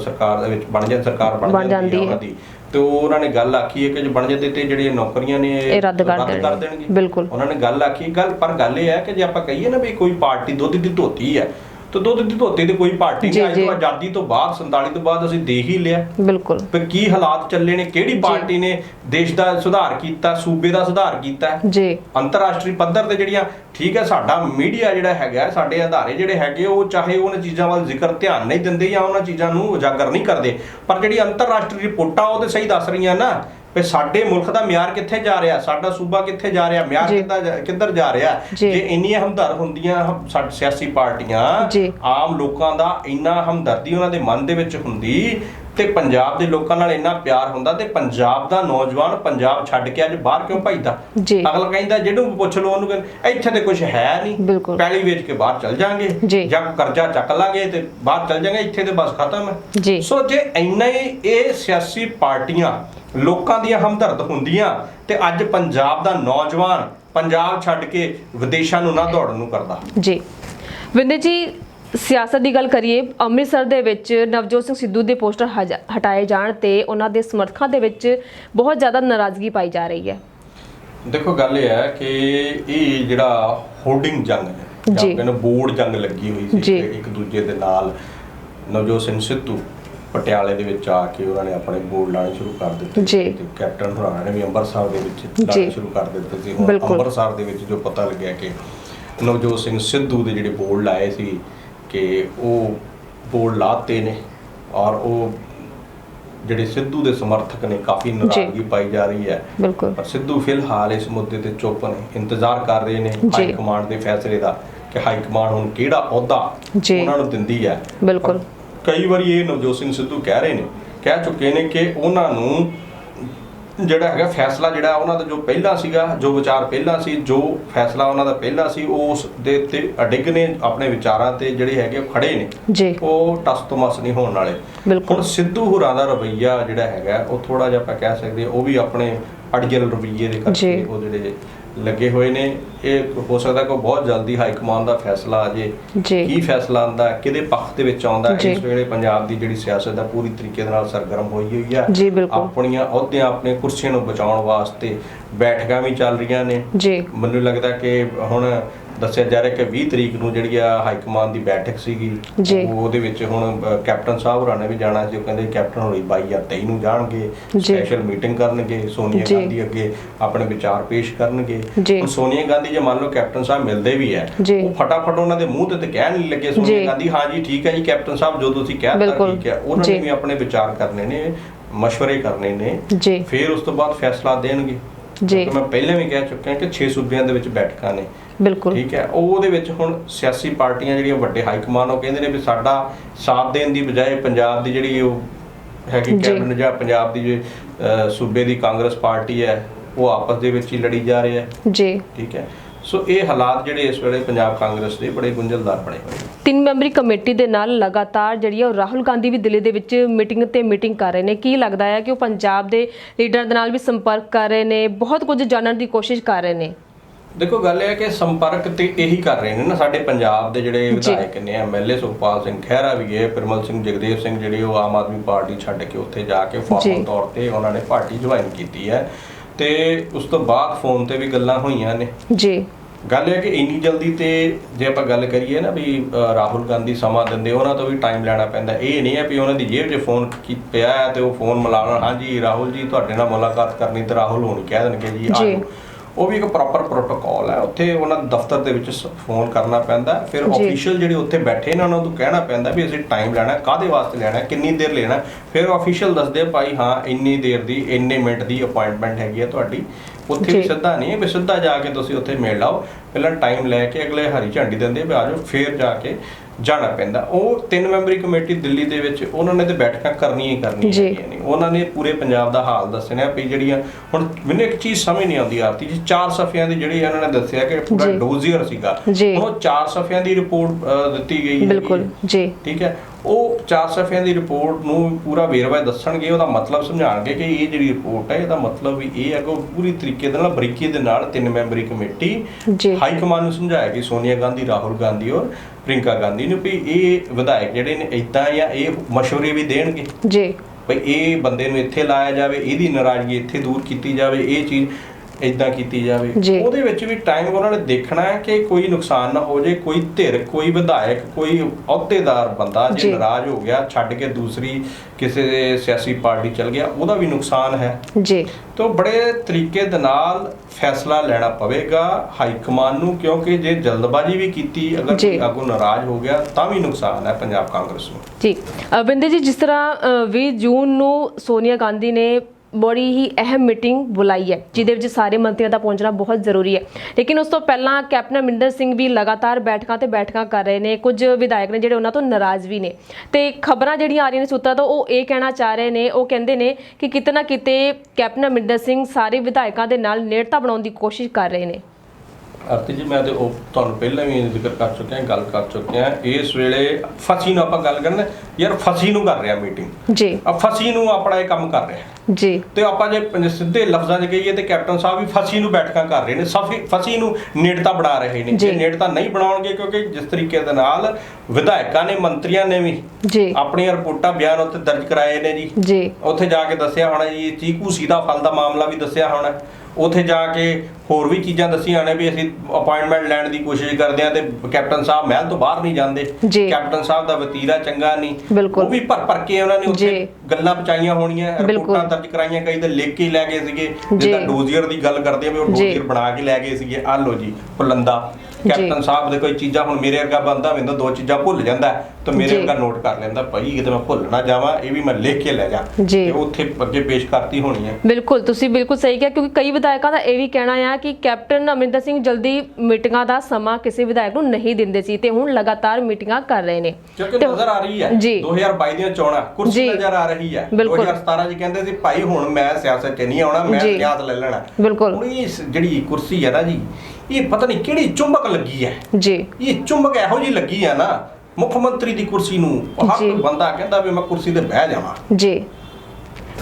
ਸਰਕਾਰ ਦੇ ਵਿੱਚ ਬਣ ਜਾ ਸਰਕਾਰ ਬਣ ਜਾਂਦੀ ਹੈ। ਉਹਨਾਂ ਦੀ ਤੇ ਉਹ ਉਹਨਾਂ ਨੇ ਗੱਲ ਆਖੀ ਹੈ ਕਿ ਜੇ ਬਣ ਜਾਂਦੇ ਤੇ ਜਿਹੜੀਆਂ ਨੌਕਰੀਆਂ ਨੇ ਇਹ ਰੱਦ ਕਰ ਦੇਣਗੇ। ਦੇਣਗੇ ਬਿਲਕੁਲ। ਉਹਨਾਂ ਨੇ ਗੱਲ ਆਖੀ ਗੱਲ ਪਰ ਗੱਲ ਇਹ ਹੈ ਕਿ ਜੇ ਆਪਾਂ ਕਹੀਏ ਨਾ ਵੀ ਕੋਈ ਪਾਰਟੀ ਦੁੱਧ ਦੀ ਧੋਤੀ ਹੈ ਤਾਂ ਦੁੱਧ ਦੀ ਧੋਤੀ ਤੇ ਕੋਈ ਪਾਰਟੀ ਜੀ, ਨਹੀਂ ਅੱਜ ਜੀ। ਤੋਂ ਆਜ਼ਾਦੀ ਤੋਂ ਬਾਅਦ 47 ਤੋਂ ਬਾਅਦ ਅਸੀਂ ਦੇਖ ਹੀ ਲਿਆ। ਬਿਲਕੁਲ। ਵੀ ਕੀ ਹਾਲਾਤ ਚੱਲੇ ਨੇ ਕਿਹੜੀ ਪਾਰਟੀ ਨੇ ਦੇਸ਼ ਦਾ ਸੁਧਾਰ ਕੀਤਾ ਸੂਬੇ ਦਾ ਸੁਧਾਰ ਕੀਤਾ? ਹੈ ਜੀ। ਅੰਤਰਰਾਸ਼ਟਰੀ ਪੱਧਰ ਤੇ ਜਿਹੜੀਆਂ ਠੀਕ ਹੈ ਸਾਡਾ ਮੀਡੀਆ ਜਿਹੜਾ ਹੈਗਾ ਸਾਡੇ ਅਧਾਰੇ ਜਿਹੜੇ ਹੈਗੇ ਉਹ ਚਾਹੇ ਉਹਨਾਂ ਚੀਜ਼ਾਂ ਵੱਲ ਜ਼ਿਕਰ ਧਿਆਨ ਨਹੀਂ ਦਿੰਦੇ ਜਾਂ ਉਹਨਾਂ ਚੀਜ਼ਾਂ ਨੂੰ ਉਜਾਗਰ ਨਹੀਂ ਕਰਦੇ। ਪਰ ਜਿਹੜੀ ਅੰਤਰਰਾਸ਼ਟਰੀ ਰਿਪੋਰਟਾਂ ਉਹ ਤੇ ਸਹੀ ਦੱਸ ਰਹੀਆਂ ਨਾ ਵੀ ਸਾਡੇ ਮੁਲਕ ਦਾ ਮਿਆਰ ਕਿੱਥੇ ਜਾ ਰਿਹਾ ਸਾਡਾ ਸੂਬਾ ਕਿੱਥੇ ਜਾ ਰਿਹਾ ਮਿਆਰ। ਕਿੱਦਾਂ ਕਿੱਧਰ ਜਾ ਰਿਹਾ ਜੀ। ਇੰਨੀਆਂ ਹਮਦਰ ਹੁੰਦੀਆਂ ਸਾਡੇ ਸਿਆਸੀ ਪਾਰਟੀਆਂ। ਆਮ ਲੋਕਾਂ ਦਾ ਇੰਨਾ ਹਮਦਰਦੀ ਉਹਨਾਂ ਦੇ ਮਨ ਦੇ ਵਿੱਚ ਹੁੰਦੀ ਤੇ ਪੰਜਾਬ ਦੇ ਲੋਕਾਂ ਨਾਲ ਇੰਨਾ ਪਿਆਰ ਹੁੰਦਾ ਤੇ ਪੰਜਾਬ ਦਾ ਨੌਜਵਾਨ ਪੰਜਾਬ ਛੱਡ ਕੇ ਅੱਜ ਬਾਹਰ ਕਿਉਂ ਭੱਜਦਾ ਜੀ। ਅਗਲਾ ਕਹਿੰਦਾ ਜਿਹਨੂੰ ਪੁੱਛ ਲਓ ਉਹਨੂੰ ਕਹਿੰਦੇ ਇੱਥੇ ਤੇ ਕੁਝ ਹੈ ਨਹੀਂ। ਪੈਲੀ ਵੇਚ ਕੇ ਬਾਹਰ ਚਲ ਜਾਾਂਗੇ ਜੀ। ਕਰਜ਼ਾ ਚੱਕ ਲਾਂਗੇ ਤੇ ਬਾਹਰ ਚਲ ਜਾਾਂਗੇ ਇੱਥੇ ਤੇ ਬਸ ਖਤਮ ਹੈ। ਸੋ ਜੇ ਇੰਨਾ ਹੀ ਇਹ ਸਿਆਸੀ ਪਾਰਟੀਆਂ ਲੋਕਾਂ ਦੀਆਂ ਹਮਦਰਦ ਹੁੰਦੀਆਂ ਤੇ ਅੱਜ ਪੰਜਾਬ ਦਾ ਨੌਜਵਾਨ ਪੰਜਾਬ ਛੱਡ ਕੇ ਵਿਦੇਸ਼ਾਂ ਨੂੰ ਨਾ ਦੌੜਨ ਨੂੰ ਕਰਦਾ ਜੀ ਵਿੰਦੇ ਜੀ ਸਿਆਸਤ ਦੀ ਗੱਲ ਕਰੀਏ ਅੰਮ੍ਰਿਤਸਰ ਦੇ ਵਿੱਚ ਨਵਜੋਤ ਸਿੰਘ ਸਿੱਧੂ ਦੇ ਪੋਸਟਰ ਹਟਾਏ ਜਾਣ ਤੇ ਉਹਨਾਂ ਦੇ ਸਮਰਥਕਾਂ ਦੇ ਵਿੱਚ ਬਹੁਤ ਜ਼ਿਆਦਾ ਨਾਰਾਜ਼ਗੀ ਪਾਈ ਜਾ ਰਹੀ ਹੈ ਦੇਖੋ ਗੱਲ ਇਹ ਹੈ ਕਿ ਇਹ ਜਿਹੜਾ ਹੋਰਡਿੰਗ ਜੰਗ ਹੈ ਜਾਂ। ਕਹਿੰਦੇ ਬੋਰਡ ਜੰਗ ਲੱਗੀ ਹੋਈ ਸੀ ਇੱਕ ਦੂਜੇ ਦੇ ਨਾਲ ਨਵਜੋਤ ਸਿੰਘ ਸਿੱਧੂ ਪਟਿਆਲੇ ਦੇ ਵਿੱਚ ਆ ਕੇ ਉਹਨਾਂ ਨੇ ਆਪਣੇ ਬੋਰਡ ਲਾਣੇ ਸ਼ੁਰੂ ਕਰ ਦਿੱਤੇ ਜੀ। ਤੇ ਕੈਪਟਨ ਹੁਰਾਣਾ ਨੇ ਵੀ ਅੰਮ੍ਰਿਤਸਰ ਦੇ ਵਿੱਚ। ਲਾਣੇ ਸ਼ੁਰੂ ਕਰ ਦਿੱਤੇ ਸੀ ਹੁਣ। ਅੰਮ੍ਰਿਤਸਰ ਦੇ ਵਿੱਚ ਜੋ ਪਤਾ ਲੱਗਿਆ ਕਿ ਨਵਜੋਤ ਸਿੰਘ ਸਿੱਧੂ ਦੇ ਜਿਹੜੇ ਬੋਰਡ ਲਾਏ ਸੀ ਕਿ ਉਹ ਬੋਰਡ ਲਾਤੇ ਨੇ ਔਰ ਉਹ ਜਿਹੜੇ ਸਿੱਧੂ ਦੇ ਸਮਰਥਕ ਨੇ ਕਾਫੀ ਨਾਰਾਜ਼ਗੀ ਪਾਈ ਜਾ ਰਹੀ ਹੈ। ਬਿਲਕੁਲ। ਪਰ ਸਿੱਧੂ ਫਿਲਹਾਲ ਇਸ ਮੁੱਦੇ ਤੇ ਚੁੱਪ ਨੇ ਇੰਤਜ਼ਾਰ ਕਰ ਰਹੇ ਨੇ। ਹਾਈ ਕਮਾਂਡ ਦੇ ਫੈਸਲੇ ਦਾ ਕਿ ਹਾਈ ਕਮਾਂਡ ਹੁਣ ਕਿਹੜਾ ਅਹੁਦਾ। ਉਹਨਾਂ ਨੂੰ ਦਿੰਦੀ ਹੈ। ਬਿਲਕੁਲ। ਕਈ ਵਾਰੀ ਇਹ ਨਵਜੋਤ ਸਿੰਘ ਸਿੱਧੂ ਕਹਿ ਰਹੇ ਨੇ ਕਹਿ ਚੁੱਕੇ ਨੇ ਕਿ ਉਹਨਾਂ ਨੂੰ ਜਿਹੜਾ ਹੈਗਾ ਫੈਸਲਾ ਜਿਹੜਾ ਉਹਨਾਂ ਦਾ ਜੋ ਪਹਿਲਾਂ ਸੀਗਾ ਜੋ ਵਿਚਾਰ ਪਹਿਲਾਂ ਸੀ ਜੋ ਫੈਸਲਾ ਉਹਨਾਂ ਦਾ ਪਹਿਲਾਂ ਸੀ ਉਸ ਦੇ ਉੱਤੇ ਅਡਿੱਗ ਨੇ ਆਪਣੇ ਵਿਚਾਰਾਂ ਤੇ ਜਿਹੜੇ ਹੈਗੇ ਉਹ ਖੜੇ ਨੇ। ਜੀ। ਉਹ ਟਸ ਤੋਂ ਮਸ ਨਹੀਂ ਹੋਣ ਵਾਲੇ। ਹੁਣ ਸਿੱਧੂ ਹੁਰਾਂ ਦਾ ਰਵਈਆ ਜਿਹੜਾ ਹੈਗਾ ਉਹ ਥੋੜਾ ਜਿਹਾ ਆਪਾਂ ਕਹਿ ਸਕਦੇ ਉਹ ਵੀ ਆਪਣੇ ਅੜਜਲ ਰਵਈਏ ਦੇ ਕਰਕੇ। ਉਹ ਜਿਹੜੇ ਲੱਗੇ ਹੋਏ ਨੇ। ਇਹ ਹੋ ਸਕਦਾ ਕਿ ਬਹੁਤ ਜਲਦੀ ਹਾਈ ਕਮਾਂਡ ਦਾ ਫੈਸਲਾ ਆ ਜੇ। ਜੀ। ਕੀ ਫੈਸਲਾ ਆਂਦਾ ਕਿਹਦੇ ਪੱਖ ਦੇ ਵਿੱਚ ਆਉਂਦਾ ਜੀ। ਇਸ ਵੇਲੇ ਪੰਜਾਬ ਦੀ ਜਿਹੜੀ ਸਿਆਸਤ ਦਾ ਪੂਰੀ ਤਰੀਕੇ ਦੇ ਨਾਲ ਸਰਗਰਮ ਹੋਈ ਹੋਈ ਆ। ਜੀ, ਬਿਲਕੁਲ। ਆਪਣੀਆਂ ਅਹੁਦਿਆਂ ਆਪਣੇ ਕੁਰਸੀਆਂ ਨੂੰ ਬਚਾਉਣ ਵਾਸਤੇ ਬੈਠਕਾਂ ਵੀ ਚੱਲ ਰਹੀਆਂ ਨੇ। ਜੀ। ਮੈਨੂੰ ਲੱਗਦਾ ਕਿ ਹੁਣ ਦੱਸਿਆ ਜਾ ਰਿਹਾ ਕਿ 20 ਤਰੀਕ ਨੂੰ ਜਿਹੜੀ ਆ ਹਾਈ ਕਮਾਂਡ ਦੀ ਬੈਠਕ ਸੀਗੀ ਉਹਦੇ ਵਿੱਚ ਹੁਣ ਕੈਪਟਨ ਸਾਹਿਬ ਹੋਰਾਂ ਨੇ ਵੀ ਜਾਣਾ ਸੀ ਉਹ ਕਹਿੰਦੇ ਕੈਪਟਨ ਹੋਰੀ 22 ਜਾਂ 23 ਨੂੰ ਜਾਣਗੇ। ਸਪੈਸ਼ਲ ਮੀਟਿੰਗ ਕਰਨਗੇ ਸੋਨੀਆ। ਗਾਂਧੀ ਅੱਗੇ ਆਪਣੇ ਵਿਚਾਰ ਪੇਸ਼ ਕਰਨਗੇ। ਹੁਣ ਸੋਨੀਆ ਗਾਂਧੀ ਜੇ ਮੰਨ ਲਓ ਕੈਪਟਨ ਸਾਹਿਬ ਮਿਲਦੇ ਵੀ ਹੈ। ਉਹ ਫਟਾਫਟ ਉਹਨਾਂ ਦੇ ਮੂੰਹ ਤੇ ਤੇ ਕਹਿ ਨਹੀਂ ਲੱਗੇ ਸੋਨੀਆ। ਗਾਂਧੀ ਹਾਂ ਜੀ ਠੀਕ ਹੈ ਜੀ ਕੈਪਟਨ ਸਾਹਿਬ ਜੋ ਤੁਸੀਂ ਕਹਿ ਦਿੱਤਾ ਬਿਲਕੁਲ। ਠੀਕ ਹੈ ਉਹਨਾਂ। ਨੇ ਵੀ ਆਪਣੇ ਵਿਚਾਰ ਕਰਨੇ ਨੇ ਮਸ਼ਵਰੇ ਕਰਨੇ ਨੇ ਫਿਰ ਉਸ ਤੋਂ ਬਾਅਦ ਫੈਸਲਾ ਦੇਣਗੇ ਜੀ। ਮੈਂ ਪਹਿਲਾਂ ਵੀ ਕਹਿ ਚੁੱਕਿਆ ਕਿ 6 ਸੂਬਿਆਂ ਦੇ ਵਿੱਚ ਬੈਠਕਾਂ ਨੇ। ਬਿਲਕੁਲ। ਠੀਕ ਹੈ ਉਹ ਉਹਦੇ ਵਿੱਚ ਹੁਣ ਸਿਆਸੀ ਪਾਰਟੀਆਂ ਜਿਹੜੀਆਂ ਵੱਡੇ ਹਾਈ ਕਮਾਨ ਉਹ ਕਹਿੰਦੇ ਨੇ ਵੀ ਸਾਡਾ ਸਾਥ ਦੇਣ ਦੀ ਬਜਾਏ ਪੰਜਾਬ ਦੀ ਜਿਹੜੀ ਉਹ ਹੈਗੀ। ਕੈਬਨਿਟ ਜਾਂ ਪੰਜਾਬ ਦੀ ਜੋ ਸੂਬੇ ਦੀ ਕਾਂਗਰਸ ਪਾਰਟੀ ਹੈ ਉਹ ਆਪਸ ਦੇ ਵਿੱਚ ਹੀ ਲੜੀ ਜਾ ਰਹੇ ਹੈ। ਜੀ। ਠੀਕ ਹੈ ਸੋ ਇਹ ਹਾਲਾਤ ਜਿਹੜੇ ਇਸ ਵੇਲੇ ਪੰਜਾਬ ਕਾਂਗਰਸ ਦੇ ਬੜੇ ਗੁੰਝਲਦਾਰ ਬਣੇ ਹੋਏ ਨੇ। ਤਿੰਨ ਮੈਂਬਰੀ ਕਮੇਟੀ ਦੇ ਨਾਲ ਲਗਾਤਾਰ ਜਿਹੜੀ ਉਹ ਰਾਹੁਲ ਗਾਂਧੀ ਵੀ ਦਿੱਲੀ ਦੇ ਵਿੱਚ ਮੀਟਿੰਗ ਤੇ ਮੀਟਿੰਗ ਕਰ ਰਹੇ ਨੇ। ਕੀ ਲੱਗਦਾ ਹੈ ਕਿ ਉਹ ਪੰਜਾਬ ਦੇ ਲੀਡਰ ਦੇ ਨਾਲ ਵੀ ਸੰਪਰਕ ਕਰ ਰਹੇ ਨੇ? ਬਹੁਤ ਕੁਝ ਜਾਣਨ ਦੀ ਕੋਸ਼ਿਸ਼ ਕਰ ਰਹੇ ਨੇ। ਦੇਖੋ ਗੱਲ ਇਹ ਹੈ ਕਿ ਸੰਪਰਕ ਤੇ ਇਹੀ ਕਰ ਰਹੇ ਨੇ ਨਾ ਸਾਡੇ ਪੰਜਾਬ ਦੇ ਜਿਹੜੇ। ਵਿਧਾਇਕ ਨੇ ਐਮਐਲਏ ਸੁਖਪਾਲ ਸਿੰਘ ਖਹਿਰਾ ਵੀ ਹੈ ਪਰਮਲ ਸਿੰਘ ਜਗਦੇਵ ਸਿੰਘ ਜਿਹੜੇ ਉਹ ਆਮ ਆਦਮੀ ਪਾਰਟੀ ਛੱਡ ਕੇ ਉੱਥੇ ਜਾ ਕੇ ਜੀ। ਫਾਰਮਲ ਤੌਰ ਤੇ ਉਹਨਾਂ ਨੇ ਪਾਰਟੀ ਜੁਆਇਨ ਕੀਤੀ ਹੈ। ਤੇ ਉਸ ਤੋਂ ਬਾਅਦ ਫੋਨ ਤੇ ਵੀ ਗੱਲਾਂ ਹੋਈਆਂ ਨੇ। ਜੀ। ਗੱਲ ਇਹ ਕਿ ਇੰਨੀ ਜਲਦੀ ਤੇ ਜੇ ਆਪਾਂ ਗੱਲ ਕਰੀਏ ਨਾ ਵੀ ਰਾਹੁਲ ਗਾਂਧੀ ਸਮਾਂ ਦਿੰਦੇ ਉਹਨਾਂ ਤੋਂ ਵੀ ਟਾਈਮ ਲੈਣਾ ਪੈਂਦਾ। ਇਹ ਨਹੀਂ ਹੈ ਵੀ ਉਹਨਾਂ ਦੀ ਜੇਬ 'ਚ ਫੋਨ ਪਿਆ ਹੈ ਤੇ ਉਹ ਫੋਨ ਮਿਲਾਉਣਾ ਹਾਂਜੀ ਰਾਹੁਲ ਜੀ ਤੁਹਾਡੇ ਨਾਲ ਮੁਲਾਕਾਤ ਕਰਨੀ ਤੇ ਰਾਹੁਲ ਹੋਣੀ ਕਹਿ ਦੇਣਗੇ ਜੀ ਜੀ। ਉਹ ਵੀ ਇੱਕ ਪ੍ਰੋਪਰ ਪ੍ਰੋਟੋਕਾਲ ਹੈ ਉੱਥੇ ਉਹਨਾਂ ਦੇ ਦਫ਼ਤਰ ਦੇ ਵਿੱਚ ਫੋਨ ਕਰਨਾ ਪੈਂਦਾ। ਫਿਰ ਜੀ। ਅਫੀਸ਼ੀਅਲ ਜਿਹੜੇ ਉੱਥੇ ਬੈਠੇ ਨੇ ਉਹਨਾਂ ਨੂੰ ਕਹਿਣਾ ਪੈਂਦਾ ਵੀ ਅਸੀਂ ਟਾਈਮ ਲੈਣਾ ਹੈ, ਕਾਹਦੇ ਵਾਸਤੇ ਲੈਣਾ ਕਿੰਨੀ ਦੇਰ ਲੈਣਾ। ਫਿਰ ਅਫੀਸ਼ੀਅਲ ਦੱਸਦੇ ਭਾਈ ਹਾਂ ਇੰਨੀ ਦੇਰ ਦੀ ਇੰਨੇ ਮਿੰਟ ਦੀ ਅਪਾਇੰਟਮੈਂਟ ਹੈਗੀ ਹੈ ਤੁਹਾਡੀ ਉੱਥੇ ਵੀ। ਸਿੱਧਾ ਨਹੀਂ ਹੈ ਵੀ ਸਿੱਧਾ ਜਾ ਕੇ ਤੁਸੀਂ ਉੱਥੇ ਮਿਲ ਲਾਓ ਪਹਿਲਾਂ ਟਾਈਮ ਲੈ ਕੇ ਅਗਲੇ ਹਰੀ ਝੰਡੀ ਦਿੰਦੇ ਵੀ ਆਜੋ ਫਿਰ ਜਾ ਕੇ ਜਾਣਾ ਪੈਂਦਾ। ਉਹ ਤਿੰਨ ਮੈਂਬਰੀ ਕਮੇਟੀ ਦਿੱਲੀ ਦੇ ਵਿੱਚ ਉਹਨਾਂ ਨੇ ਤੇ ਬੈਠਕਾਂ ਕਰਨੀਆਂ ਹੀ ਕਰਨੀਆਂ। ਹੈਗੀਆਂ ਨੇ। ਉਹਨਾਂ ਨੇ ਪੂਰੇ ਪੰਜਾਬ ਦਾ ਹਾਲ ਦੱਸਣਾ ਵੀ ਜਿਹੜੀਆਂ ਹੁਣ ਮੈਨੂੰ ਇੱਕ ਚੀਜ਼ ਸਮਝ ਨਹੀਂ ਆਉਂਦੀ ਆਰਤੀ ਜੀ ਚਾਰ ਸਫ਼ਿਆਂ ਦੀ ਜਿਹੜੀ ਉਹਨਾਂ ਨੇ ਦੱਸਿਆ ਕਿ ਪੂਰਾ। ਡੋਜ਼ੀਅਰ ਸੀਗਾ। ਉਹ ਚਾਰ ਸਫ਼ਿਆਂ ਦੀ ਰਿਪੋਰਟ ਦਿੱਤੀ ਗਈ ਹੈਗੀ। ਬਿਲਕੁਲ ਹੈ। ਜੀ। ਠੀਕ ਹੈ। ਉਹ ਚਾਰ ਸਫ਼ਿਆਂ ਦੀ ਰਿਪੋਰਟ ਨੂੰ ਪੂਰਾ ਵੇਰਵਾ ਦੱਸਣਗੇ ਉਹਦਾ ਮਤਲਬ ਸਮਝਾਣਗੇ ਕਿ ਇਹ ਜਿਹੜੀ ਰਿਪੋਰਟ ਹੈ ਇਹਦਾ ਮਤਲਬ ਵੀ ਇਹ ਹੈ ਕਿ ਉਹ ਪੂਰੀ ਤਰੀਕੇ ਦੇ ਨਾਲ ਬਰੀਕੀ ਦੇ ਨਾਲ ਤਿੰਨ ਮੈਂਬਰੀ ਕਮੇਟੀ ਜੀ। ਹਾਈ ਕਮਾਂਡ ਨੂੰ ਸਮਝਾਏਗੀ ਸੋਨੀਆ ਗਾਂਧੀ ਰਾਹੁਲ ਗਾਂਧੀ ਔਰ ਪ੍ਰਿੰਕਾ ਗਾਂਧੀ ਨੂੰ ਵੀ ਇਹ ਵਿਧਾਇਕ ਜਿਹੜੇ ਨੇ ਇਦਾਂ ਜਾਂ ਇਹ ਮਸ਼ਵਰੇ ਵੀ ਦੇਣਗੇ? ਜੀ। ਭਈ ਇਹ ਬੰਦੇ ਨੂੰ ਇੱਥੇ ਲਾਇਆ ਜਾਵੇ ਇਹਦੀ ਨਾਰਾਜ਼ਗੀ ਇੱਥੇ ਦੂਰ ਕੀਤੀ ਜਾਵੇ ਇਹ ਚੀਜ਼ ਇਦਾਂ ਕੀਤੀ ਜਾਵੇ ਜੀ। ਉਹਦੇ ਵਿੱਚ ਵੀ ਟਾਈਮ ਉਹਨਾਂ ਨੇ ਦੇਖਣਾ ਹੈ ਕਿ ਕੋਈ ਨੁਕਸਾਨ ਨਾ ਹੋ ਜੇ ਕੋਈ ਧਿਰ ਕੋਈ ਵਿਧਾਇਕ ਕੋਈ ਅਹੁਦੇਦਾਰ ਬੰਦਾ ਜੇ ਜੀ। ਨਾਰਾਜ਼ ਹੋ ਗਿਆ ਛੱਡ ਕੇ ਦੂਸਰੀ ਕਿਸੇ ਸਿਆਸੀ ਪਾਰਟੀ ਚਲ ਗਿਆ ਉਹਦਾ ਵੀ ਨੁਕਸਾਨ ਹੈ ਜੀ ਤੋਂ ਬੜੇ ਤਰੀਕੇ ਦੇ ਨਾਲ ਫੈਸਲਾ ਲੈਣਾ ਪਵੇਗਾ ਹਾਈ ਕਮਾਨ ਨੂੰ ਕਿਉਂਕਿ ਜੇ ਜਲਦਬਾਜ਼ੀ ਵੀ ਕੀਤੀ ਅਗਰ ਜੀ। ਕੋਈ ਆਗੂ ਨਾਰਾਜ਼ ਹੋ ਗਿਆ ਤਾਂ ਵੀ ਨੁਕਸਾਨ ਹੈ ਪੰਜਾਬ ਕਾਂਗਰਸ ਨੂੰ ਜੀ ਅ, ਬਿੰਦੇ ਜੀ ਜਿਸ ਤਰ੍ਹਾਂ ਅ, 20 ਜੂਨ ਨੂੰ ਸੋਨੀਆ ਗਾਂਧੀ ਨੇ ਬੜੀ ਹੀ ਅਹਿਮ ਮੀਟਿੰਗ ਬੁਲਾਈ ਹੈ, ਜਿਹਦੇ ਵਿੱਚ ਸਾਰੇ ਮੰਤਰੀਆਂ ਦਾ ਪਹੁੰਚਣਾ ਬਹੁਤ ਜ਼ਰੂਰੀ ਹੈ। ਲੇਕਿਨ ਉਸ ਤੋਂ ਪਹਿਲਾਂ ਕੈਪਟਨ ਅਮਰਿੰਦਰ ਸਿੰਘ ਵੀ ਲਗਾਤਾਰ ਬੈਠਕਾਂ ਤੇ ਬੈਠਕਾਂ ਕਰ ਰਹੇ ਨੇ। ਕੁਝ ਵਿਧਾਇਕ ਨੇ ਜਿਹੜੇ ਉਹਨਾਂ ਤੋਂ ਨਾਰਾਜ਼ ਵੀ ਨੇ। ਤੇ ਖਬਰਾਂ ਜਿਹੜੀਆਂ ਆ ਰਹੀਆਂ ਨੇ ਸੂਤਰਾਂ ਤੋਂ, ਉਹ ਇਹ ਕਹਿਣਾ ਚਾਹ ਰਹੇ ਨੇ, ਉਹ ਕਹਿੰਦੇ ਨੇ ਕਿ ਕਿਤੇ ਨਾ ਕਿਤੇ ਕੈਪਟਨ ਅਮਰਿੰਦਰ ਸਿੰਘ ਸਾਰੇ ਵਿਧਾਇਕਾਂ ਦੇ ਨਾਲ ਨੇੜਤਾ ਬਣਾਉਣ ਦੀ ਕੋਸ਼ਿਸ਼ ਕਰ ਰਹੇ ਨੇ। ਆਰਤੀ ਜੀ ਮੈਂ ਤੇ ਉਹ ਤੁਹਾਨੂੰ ਪਹਿਲਾਂ ਵੀ ਜ਼ਿਕਰ ਕਰ ਚੁੱਕਿਆ ਗੱਲ ਕਰ ਚੁੱਕਿਆ। ਇਸ ਵੇਲੇ ਫਸੀ ਨੂੰ ਆਪਾਂ ਗੱਲ ਕਰਨਾ ਯਾਰ ਫਸੀ ਨੂੰ ਕਰ ਰਿਹਾ ਮੀਟਿੰਗ। ਜੀ। ਆ ਫਸੀ ਨੂੰ ਆਪਣਾ ਇਹ ਕੰਮ ਕਰ ਰਿਹਾ। ਜੀ। ਤੇ ਆਪਾਂ ਜੇ ਸਿੱਧੇ ਲਫ਼ਜ਼ਾਂ 'ਚ ਕਹੀਏ ਤੇ ਕੈਪਟਨ ਸਾਹਿਬ ਵੀ ਫਸੀ ਨੂੰ ਬੈਠਕਾਂ ਕਰ ਰਹੇ ਨੇ। ਸਫੀ ਫਸੀ ਨੂੰ ਨੇੜਤਾ ਬਣਾ ਰਹੇ ਨੇ। ਜੀ। ਨੇੜਤਾ ਨਹੀਂ ਬਣਾਉਣਗੇ ਕਿਉਂਕਿ ਜਿਸ ਤਰੀਕੇ ਦੇ ਨਾਲ ਵਿਧਾਇਕਾਂ ਨੇ ਮੰਤਰੀਆਂ ਨੇ ਵੀ ਜੀ। ਆਪਣੀਆਂ ਰਿਪੋਰਟਾਂ ਬਿਆਨ ਉੱਤੇ ਦਰਜ ਕਰਾਏ ਨੇ ਜੀ। ਜੀ। ਉੱਥੇ ਜਾ ਕੇ ਦੱਸਿਆ ਹੋਣਾ ਜੀ ਚੀਕੂ ਸੀਦਾ ਫਲ ਦਾ ਮਾਮਲਾ ਵੀ ਦੱਸਿਆ ਹੋਣਾ। ਉੱਥੇ ਜਾ ਕੇ ਹੋਰ ਵੀ ਚੀਜ਼ਾਂ ਦੱਸੀਆਂ ਨੇ ਵੀ ਅਸੀਂ ਅਪਾਇੰਟਮੈਂਟ ਲੈਣ ਦੀ ਕੋਸ਼ਿਸ਼ ਕਰਦੇ ਆ ਤੇ ਕੈਪਟਨ ਸਾਹਿਬ ਮਹਿਲ ਤੋਂ ਬਾਹਰ ਨਹੀਂ ਜਾਂਦੇ। ਕੈਪਟਨ ਸਾਹਿਬ ਦਾ ਵਤੀਰਾ ਚੰਗਾ ਨਹੀਂ। ਉਹ ਵੀ ਭਰ ਭਰ ਕੇ ਉਹਨਾਂ ਨੇ ਉੱਥੇ। ਗੱਲਾਂ ਪਚਾਈਆਂ ਹੋਣੀਆਂ। ਰਿਪੋਰਟਾਂ ਦਰਜ ਕਰਾਈਆਂ ਕਈ ਤਾਂ ਲਿਖ ਕੇ ਲੈ ਗਏ ਸੀਗੇ। ਜਿੱਦਾਂ ਡੋਜ਼ੀਅਰ ਦੀ ਗੱਲ ਕਰਦੇ ਆ ਵੀ ਉਹ। ਡੋਜ਼ੀਅਰ ਬਣਾ ਕੇ ਲੈ ਗਏ ਸੀਗੇ ਆ ਲੋ ਜੀ ਪੁਲੰਦਾ ਕੈਪਟਨ ਸਾਹਿਬ ਦੇ ਕੋਈ ਚੀਜ਼ਾਂ ਹੁਣ ਮੇਰੇ ਵਰਗਾ ਬੰਦਾ ਮੈਨੂੰ ਦੋ ਚੀਜ਼ਾਂ ਭੁੱਲ ਜਾਂਦਾ ਤੇ ਮੇਰੇ ਜੀ। ਵਰਗਾ ਨੋਟ ਕਰ ਲੈਂਦਾ ਭਾਈ ਕਿਤੇ ਮੈਂ ਭੁੱਲ ਨਾ ਜਾਵਾਂ ਇਹ ਵੀ ਮੈਂ ਲਿਖ ਕੇ ਲੈ ਜਾ ਜੀ। ਤੇ ਉੱਥੇ ਅੱਗੇ ਪੇਸ਼ ਕਰਤੀ ਹੋਣੀ ਹੈ ਬਿਲਕੁਲ ਤੁਸੀਂ ਬਿਲਕੁਲ ਸਹੀ ਕਿਹਾ ਕਿਉਂਕਿ ਕਈ ਵਿਧਾਇਕਾਂ ਦਾ ਇਹ ਵੀ ਕਹਿਣਾ ਆ ਕਿ ਕੈਪਟਨ ਅਮਰਿੰਦਰ ਸਿੰਘ ਜਲਦੀ ਮੀਟਿੰਗਾਂ ਦਾ ਸਮਾਂ ਕਿਸੇ ਵਿਧਾਇਕ ਨੂੰ ਨਹੀਂ ਦਿੰਦੇ ਸੀ ਤੇ ਹੁਣ ਲਗਾਤਾਰ ਮੀਟਿੰਗਾਂ ਕਰ ਰਹੇ ਨੇ ਕਿਉਂਕਿ ਨਜ਼ਰ ਆ ਰਹੀ ਹੈ ਜੀ। 2022 ਦੀਆਂ ਚੋਣਾਂ ਕੁਰਸੀ। ਨਜ਼ਰ ਆ ਰਹੀ ਹੈ ਬਿਲਕੁਲ। 2017 ਚ ਕਹਿੰਦੇ ਸੀ ਭਾਈ ਹੁਣ ਮੈਂ ਸਿਆਸਤ 'ਚ ਨਹੀਂ ਆਉਣਾ ਮੈਂ। ਸਿਆਸਤ ਲੈ ਲੈਣਾ ਬਿਲਕੁਲ। ਹੁਣ ਜਿਹੜੀ ਕੁਰਸੀ ਹੈ ਨਾ ਜੀ ਇਹ ਪਤਾ ਨਹੀਂ ਕਿਹੜੀ ਚੁੰਬਕ ਲੱਗੀ ਹੈ ਜੀ ਇਹ ਚੁੰਬਕ ਇਹੋ ਜੀ ਲੱਗੀ ਹੈ ਨਾ ਮੁੱਖ ਮੰਤਰੀ ਦੀ ਕੁਰਸੀ ਨੂੰ ਹਰ ਬੰਦਾ ਕਹਿੰਦਾ ਵੀ ਮੈਂ ਕੁਰਸੀ ਤੇ ਬਹਿ ਜਾਵਾਂ ਜੀ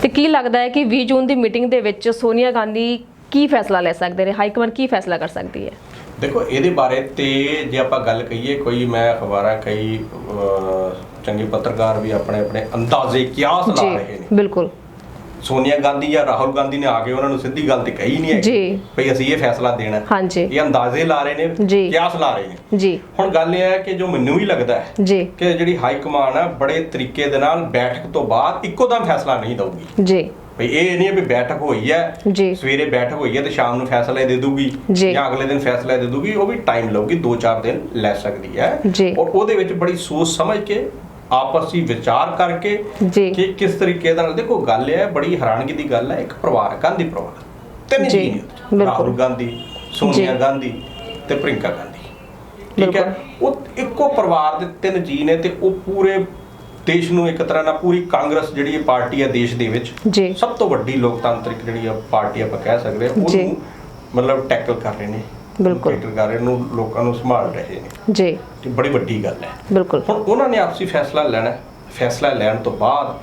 ਤੇ ਕੀ ਲੱਗਦਾ ਹੈ ਕਿ 20 ਜੂਨ ਦੀ ਮੀਟਿੰਗ ਦੇ ਵਿੱਚ ਸੋਨੀਆ ਗਾਂਧੀ ਕੀ ਫੈਸਲਾ ਲੈ ਸਕਦੇ ਨੇ? ਹਾਈ ਕਮਾਂਡ ਕੀ ਫੈਸਲਾ ਕਰ ਸਕਦੀ ਹੈ? ਦੇਖੋ ਇਹਦੇ ਬਾਰੇ ਤੇ ਜੇ ਆਪਾਂ ਗੱਲ ਕਹੀਏ ਕੋਈ ਮੈਂ ਅਖਬਾਰਾਂ ਕਈ ਅਹ, ਚੰਗੇ ਪੱਤਰਕਾਰ ਵੀ ਆਪਣੇ ਆਪਣੇ ਅੰਦਾਜ਼ੇ ਕਿਆਸ ਲਾ ਰਹੇ ਜੀ ਨੇ। ਬਿਲਕੁਲ। ਸੋਨੀਆ ਗਾਂਧੀ ਜਾਂ ਰਾਹੁਲ ਗਾਂਧੀ ਨੇ ਆ ਕੇ ਉਹਨਾਂ ਨੂੰ ਸਿੱਧੀ ਗੱਲ ਤੇ ਕਹੀ ਨਹੀਂ ਹੈ ਜੀ। ਭਈ ਅਸੀਂ ਇਹ ਫੈਸਲਾ ਦੇਣਾ। ਹੈ। ਹਾਂਜੀ। ਇਹ ਅੰਦਾਜ਼ੇ ਲਾ ਰਹੇ ਨੇ ਜੀ। ਕਿਆਸ ਲਾ ਰਹੇ ਨੇ। ਜੀ। ਹੁਣ ਗੱਲ ਇਹ ਹੈ ਕਿ ਜੋ ਮੈਨੂੰ ਵੀ ਲੱਗਦਾ ਹੈ ਜੀ। ਕਿ ਜਿਹੜੀ ਹਾਈ ਕਮਾਨ ਹੈ ਬੜੇ ਤਰੀਕੇ ਦੇ ਨਾਲ ਬੈਠਕ ਤੋਂ ਬਾਅਦ ਇੱਕੋ ਦਮ ਫੈਸਲਾ ਨਹੀਂ ਦਊਗੀ। ਜੀ। ਭਈ ਇਹ ਨਹੀਂ ਵੀ ਬੈਠਕ ਹੋਈ ਹੈ। ਸਵੇਰੇ ਬੈਠਕ ਹੋਈ ਹੈ ਤੇ ਸ਼ਾਮ ਨੂੰ ਫੈਸਲਾ ਦੇ ਦੂਗੀ ਜੀ। ਅਗਲੇ ਦਿਨ ਫੈਸਲਾ ਦੇ ਦੂਗੀ ਉਹ ਵੀ ਟਾਈਮ ਲਊਗੀ 2-4 ਦਿਨ ਲੈ ਸਕਦੀ ਹੈ। ਔਰ ਉਹਦੇ ਵਿੱਚ ਬੜੀ ਸੋਚ ਸਮਝ ਕੇ ਆਪਸੀ ਵਿਚਾਰ ਕਰਕੇ। ਕਿ ਕਿਸ ਤਰੀਕੇ ਨਾਲ ਦੇਖੋ ਗੱਲ ਇਹ ਹੈ ਬੜੀ ਹੈਰਾਨਗੀ ਦੀ ਗੱਲ ਹੈ ਇੱਕ ਪਰਿਵਾਰ ਗਾਂਧੀ ਪਰਿਵਾਰ ਤਿੰਨ ਜੀ, ਨੇ। ਰਾਹੁਲ ਗਾਂਧੀ ਸੋਨੀਆ। ਗਾਂਧੀ ਤੇ ਪ੍ਰਿੰਕਾ ਗਾਂਧੀ ਠੀਕ ਹੈ। ਉਹ ਇੱਕੋ ਪਰਿਵਾਰ ਦੇ ਤਿੰਨ ਜੀ ਨੇ ਤੇ ਉਹ ਪੂਰੇ ਦੇਸ਼ ਨੂੰ ਇੱਕ ਤਰ੍ਹਾਂ ਨਾਲ ਪੂਰੀ ਕਾਂਗਰਸ ਜਿਹੜੀ ਇਹ ਪਾਰਟੀ ਹੈ ਦੇਸ਼ ਦੇ ਵਿੱਚ ਜੀ। ਸਭ ਤੋਂ ਵੱਡੀ ਲੋਕਤਾਂਤਰਿਕ ਜਿਹੜੀ ਆ ਪਾਰਟੀ ਆਪਾਂ ਕਹਿ ਸਕਦੇ ਜੀ। ਉਹਨੂੰ ਮਤਲਬ ਟੈਕਲ ਕਰ ਰਹੇ ਨੇ ਬਿਲਕੁਲ। ਟੈਕਲ ਕਰ ਰਹੇ ਨੂੰ ਲੋਕਾਂ ਨੂੰ ਸੰਭਾਲ ਰਹੇ ਨੇ। ਜੀ। ਤੇ ਬੜੀ ਵੱਡੀ ਗੱਲ ਹੈ। ਬਿਲਕੁਲ। ਹੁਣ ਉਹਨਾਂ ਨੇ ਆਪਸੀ ਫੈਸਲਾ ਲੈਣਾ ਹੈ। ਫੈਸਲਾ ਲੈਣ ਤੋਂ ਬਾਅਦ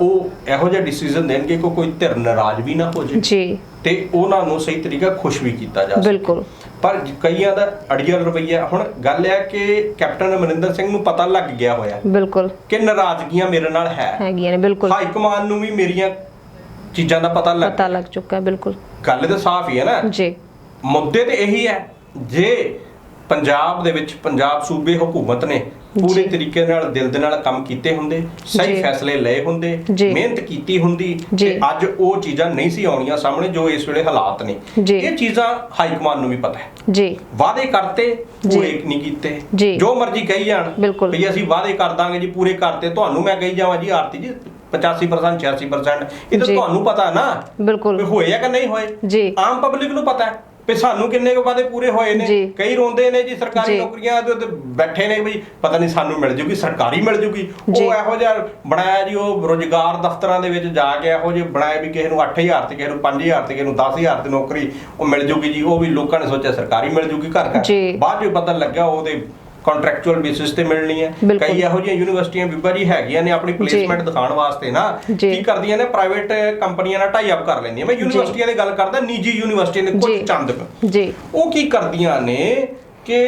ਉਹ ਇਹੋ ਜਿਹਾ ਡਿਸੀਜਨ ਦੇਣਗੇ ਕਿ ਕੋਈ ਧਿਰ ਨਾਰਾਜ਼ ਵੀ ਨਾ ਹੋ ਜਾਏ ਜੀ। ਤੇ ਉਹਨਾਂ ਨੂੰ ਸਹੀ ਤਰੀਕਾ ਖੁਸ਼ ਵੀ ਕੀਤਾ ਜਾ ਸਕੇ। ਬਿਲਕੁਲ। ਪਰ ਕਈਆਂ ਦਾ ਅੜੀਅਲ ਰਵਈਆ ਹੁਣ ਗੱਲ ਇਹ ਹੈ ਕਿ ਕੈਪਟਨ ਅਮਰਿੰਦਰ ਸਿੰਘ ਨੂੰ ਪਤਾ ਲੱਗ ਗਿਆ ਹੋਇਆ ਬਿਲਕੁਲ। ਕਿ ਨਾਰਾਜ਼ਗੀਆਂ ਮੇਰੇ ਨਾਲ ਹੈ। ਹੈਗੀਆਂ ਨੇ ਬਿਲਕੁਲ। ਹਾਈ ਕਮਾਨ ਨੂੰ ਵੀ ਮੇਰੀਆਂ ਚੀਜ਼ਾਂ ਦਾ ਪਤਾ ਲੱਗ ਪਤਾ ਲੱਗ ਚੁੱਕਾ ਬਿਲਕੁਲ। ਗੱਲ ਤਾਂ ਸਾਫ਼ ਹੀ ਹੈ ਨਾ। ਜੀ। ਮੁੱਦੇ ਤੇ ਇਹੀ ਹੈ। ਜੇ ਪੰਜਾਬ ਦੇ ਵਿੱਚ ਪੰਜਾਬ ਸੂਬੇ ਹਕੂਮਤ ਨੇ ਪੂਰੇ ਜੀ। ਤਰੀਕੇ ਨਾਲ ਦਿਲ ਦੇ ਨਾਲ ਕੰਮ ਕੀਤੇ ਹੁੰਦੇ ਸਹੀ ਜੀ। ਫੈਸਲੇ ਲਏ ਹੁੰਦੇ ਜੀ। ਮਿਹਨਤ ਕੀਤੀ ਹੁੰਦੀ ਜੀ। ਤੇ ਅੱਜ ਉਹ ਚੀਜ਼ਾਂ ਨਹੀਂ ਸੀ ਆਉਣੀਆਂ ਸਾਹਮਣੇ ਜੋ ਇਸ ਵੇਲੇ ਹਾਲਾਤ ਨੇ ਜੀ। ਇਹ ਚੀਜ਼ਾਂ ਹਾਈ ਕਮਾਨ ਨੂੰ ਵੀ ਪਤਾ ਹੈ ਜੀ ਵਾਅਦੇ ਕਰਤੇ ਜੀ। ਪੂਰੇ ਨਹੀਂ ਕੀਤੇ ਜੀ। ਜੋ ਮਰਜ਼ੀ ਕਹੀ ਜਾਣ। ਵੀ ਅਸੀਂ ਵਾਅਦੇ ਕਰ ਦਾਂਗੇ ਜੀ ਪੂਰੇ ਕਰਤੇ ਤੁਹਾਨੂੰ ਮੈਂ ਕਹੀ ਜਾਵਾਂ ਜੀ ਆਰਤੀ ਜੀ 85% 86% ਇਹ ਤਾਂ ਜੀ। ਤੁਹਾਨੂੰ ਪਤਾ ਨਾ ਬਿਲਕੁਲ ਹੋਏ ਆ ਕਿ ਨਹੀਂ ਹੋਏ ਜੀ। ਆਮ ਪਬਲਿਕ ਨੂੰ ਪਤਾ ਹੈ ਵੀ ਸਾਨੂੰ ਕਿੰਨੇ ਕੁ ਵਾਅਦੇ ਪੂਰੇ ਹੋਏ ਨੇ ਜੀ। ਕਈ ਰੋਂਦੇ ਨੇ ਜੀ ਸਰਕਾਰੀ ਜੀ। ਨੌਕਰੀਆਂ ਦੇ ਉੱਤੇ ਬੈਠੇ ਨੇ ਵੀ ਪਤਾ ਨਹੀਂ ਸਾਨੂੰ ਮਿਲ ਜੂਗੀ ਸਰਕਾਰੀ ਮਿਲ ਜੂਗੀ ਜੀ। ਉਹ ਇਹੋ ਜਿਹਾ ਬਣਾਇਆ ਜੀ ਉਹ ਰੋਜ਼ਗਾਰ ਦਫ਼ਤਰਾਂ ਦੇ ਵਿੱਚ ਜਾ ਕੇ ਇਹੋ ਜਿਹੇ ਬਣਾਏ ਵੀ ਕਿਸੇ ਨੂੰ 8000 ਤੇ ਕਿਸੇ ਨੂੰ 5000 ਤੇ ਕਿਸੇ ਨੂੰ 10000 ਤੇ ਨੌਕਰੀ ਉਹ ਮਿਲ ਜੂਗੀ ਜੀ ਉਹ ਵੀ ਲੋਕਾਂ ਨੇ ਸੋਚਿਆ ਸਰਕਾਰੀ ਮਿਲ ਜੂਗੀ ਘਰ ਘਰ ਜੀ। ਬਾਅਦ ਵਿੱਚ ਪਤਾ ਲੱਗਿਆ ਉਹਦੇ ਕੰਟਰੈਕਚੁਅਲ ਬੇਸਿਸ ਤੇ ਮਿਲਣੀ ਹੈ। ਕਈ ਇਹੋ ਜਿਹੀਆਂ ਯੂਨੀਵਰਸਿਟੀਆਂ ਬੀਬਾ ਜੀ ਹੈਗੀਆਂ ਨੇ ਆਪਣੀ ਪਲੇਸਮੈਂਟ ਦਿਖਾਉਣ ਵਾਸਤੇ ਨਾ। ਕੀ ਕਰਦੀਆਂ ਨੇ ਪ੍ਰਾਈਵੇਟ ਕੰਪਨੀਆਂ ਨਾਲ ਟਾਈ ਅਪ ਕਰ ਲੈਂਦੀਆਂ। ਮੈਂ ਯੂਨੀਵਰਸਿਟੀਆਂ ਦੀ ਗੱਲ ਕਰਦਾ ਨਿੱਜੀ ਯੂਨੀਵਰਸਿਟੀ ਨੇ ਕੁਝ ਜੀ। ਚੰਦਕ। ਜੀ। ਉਹ ਕੀ ਕਰਦੀਆਂ ਨੇ ਕਿ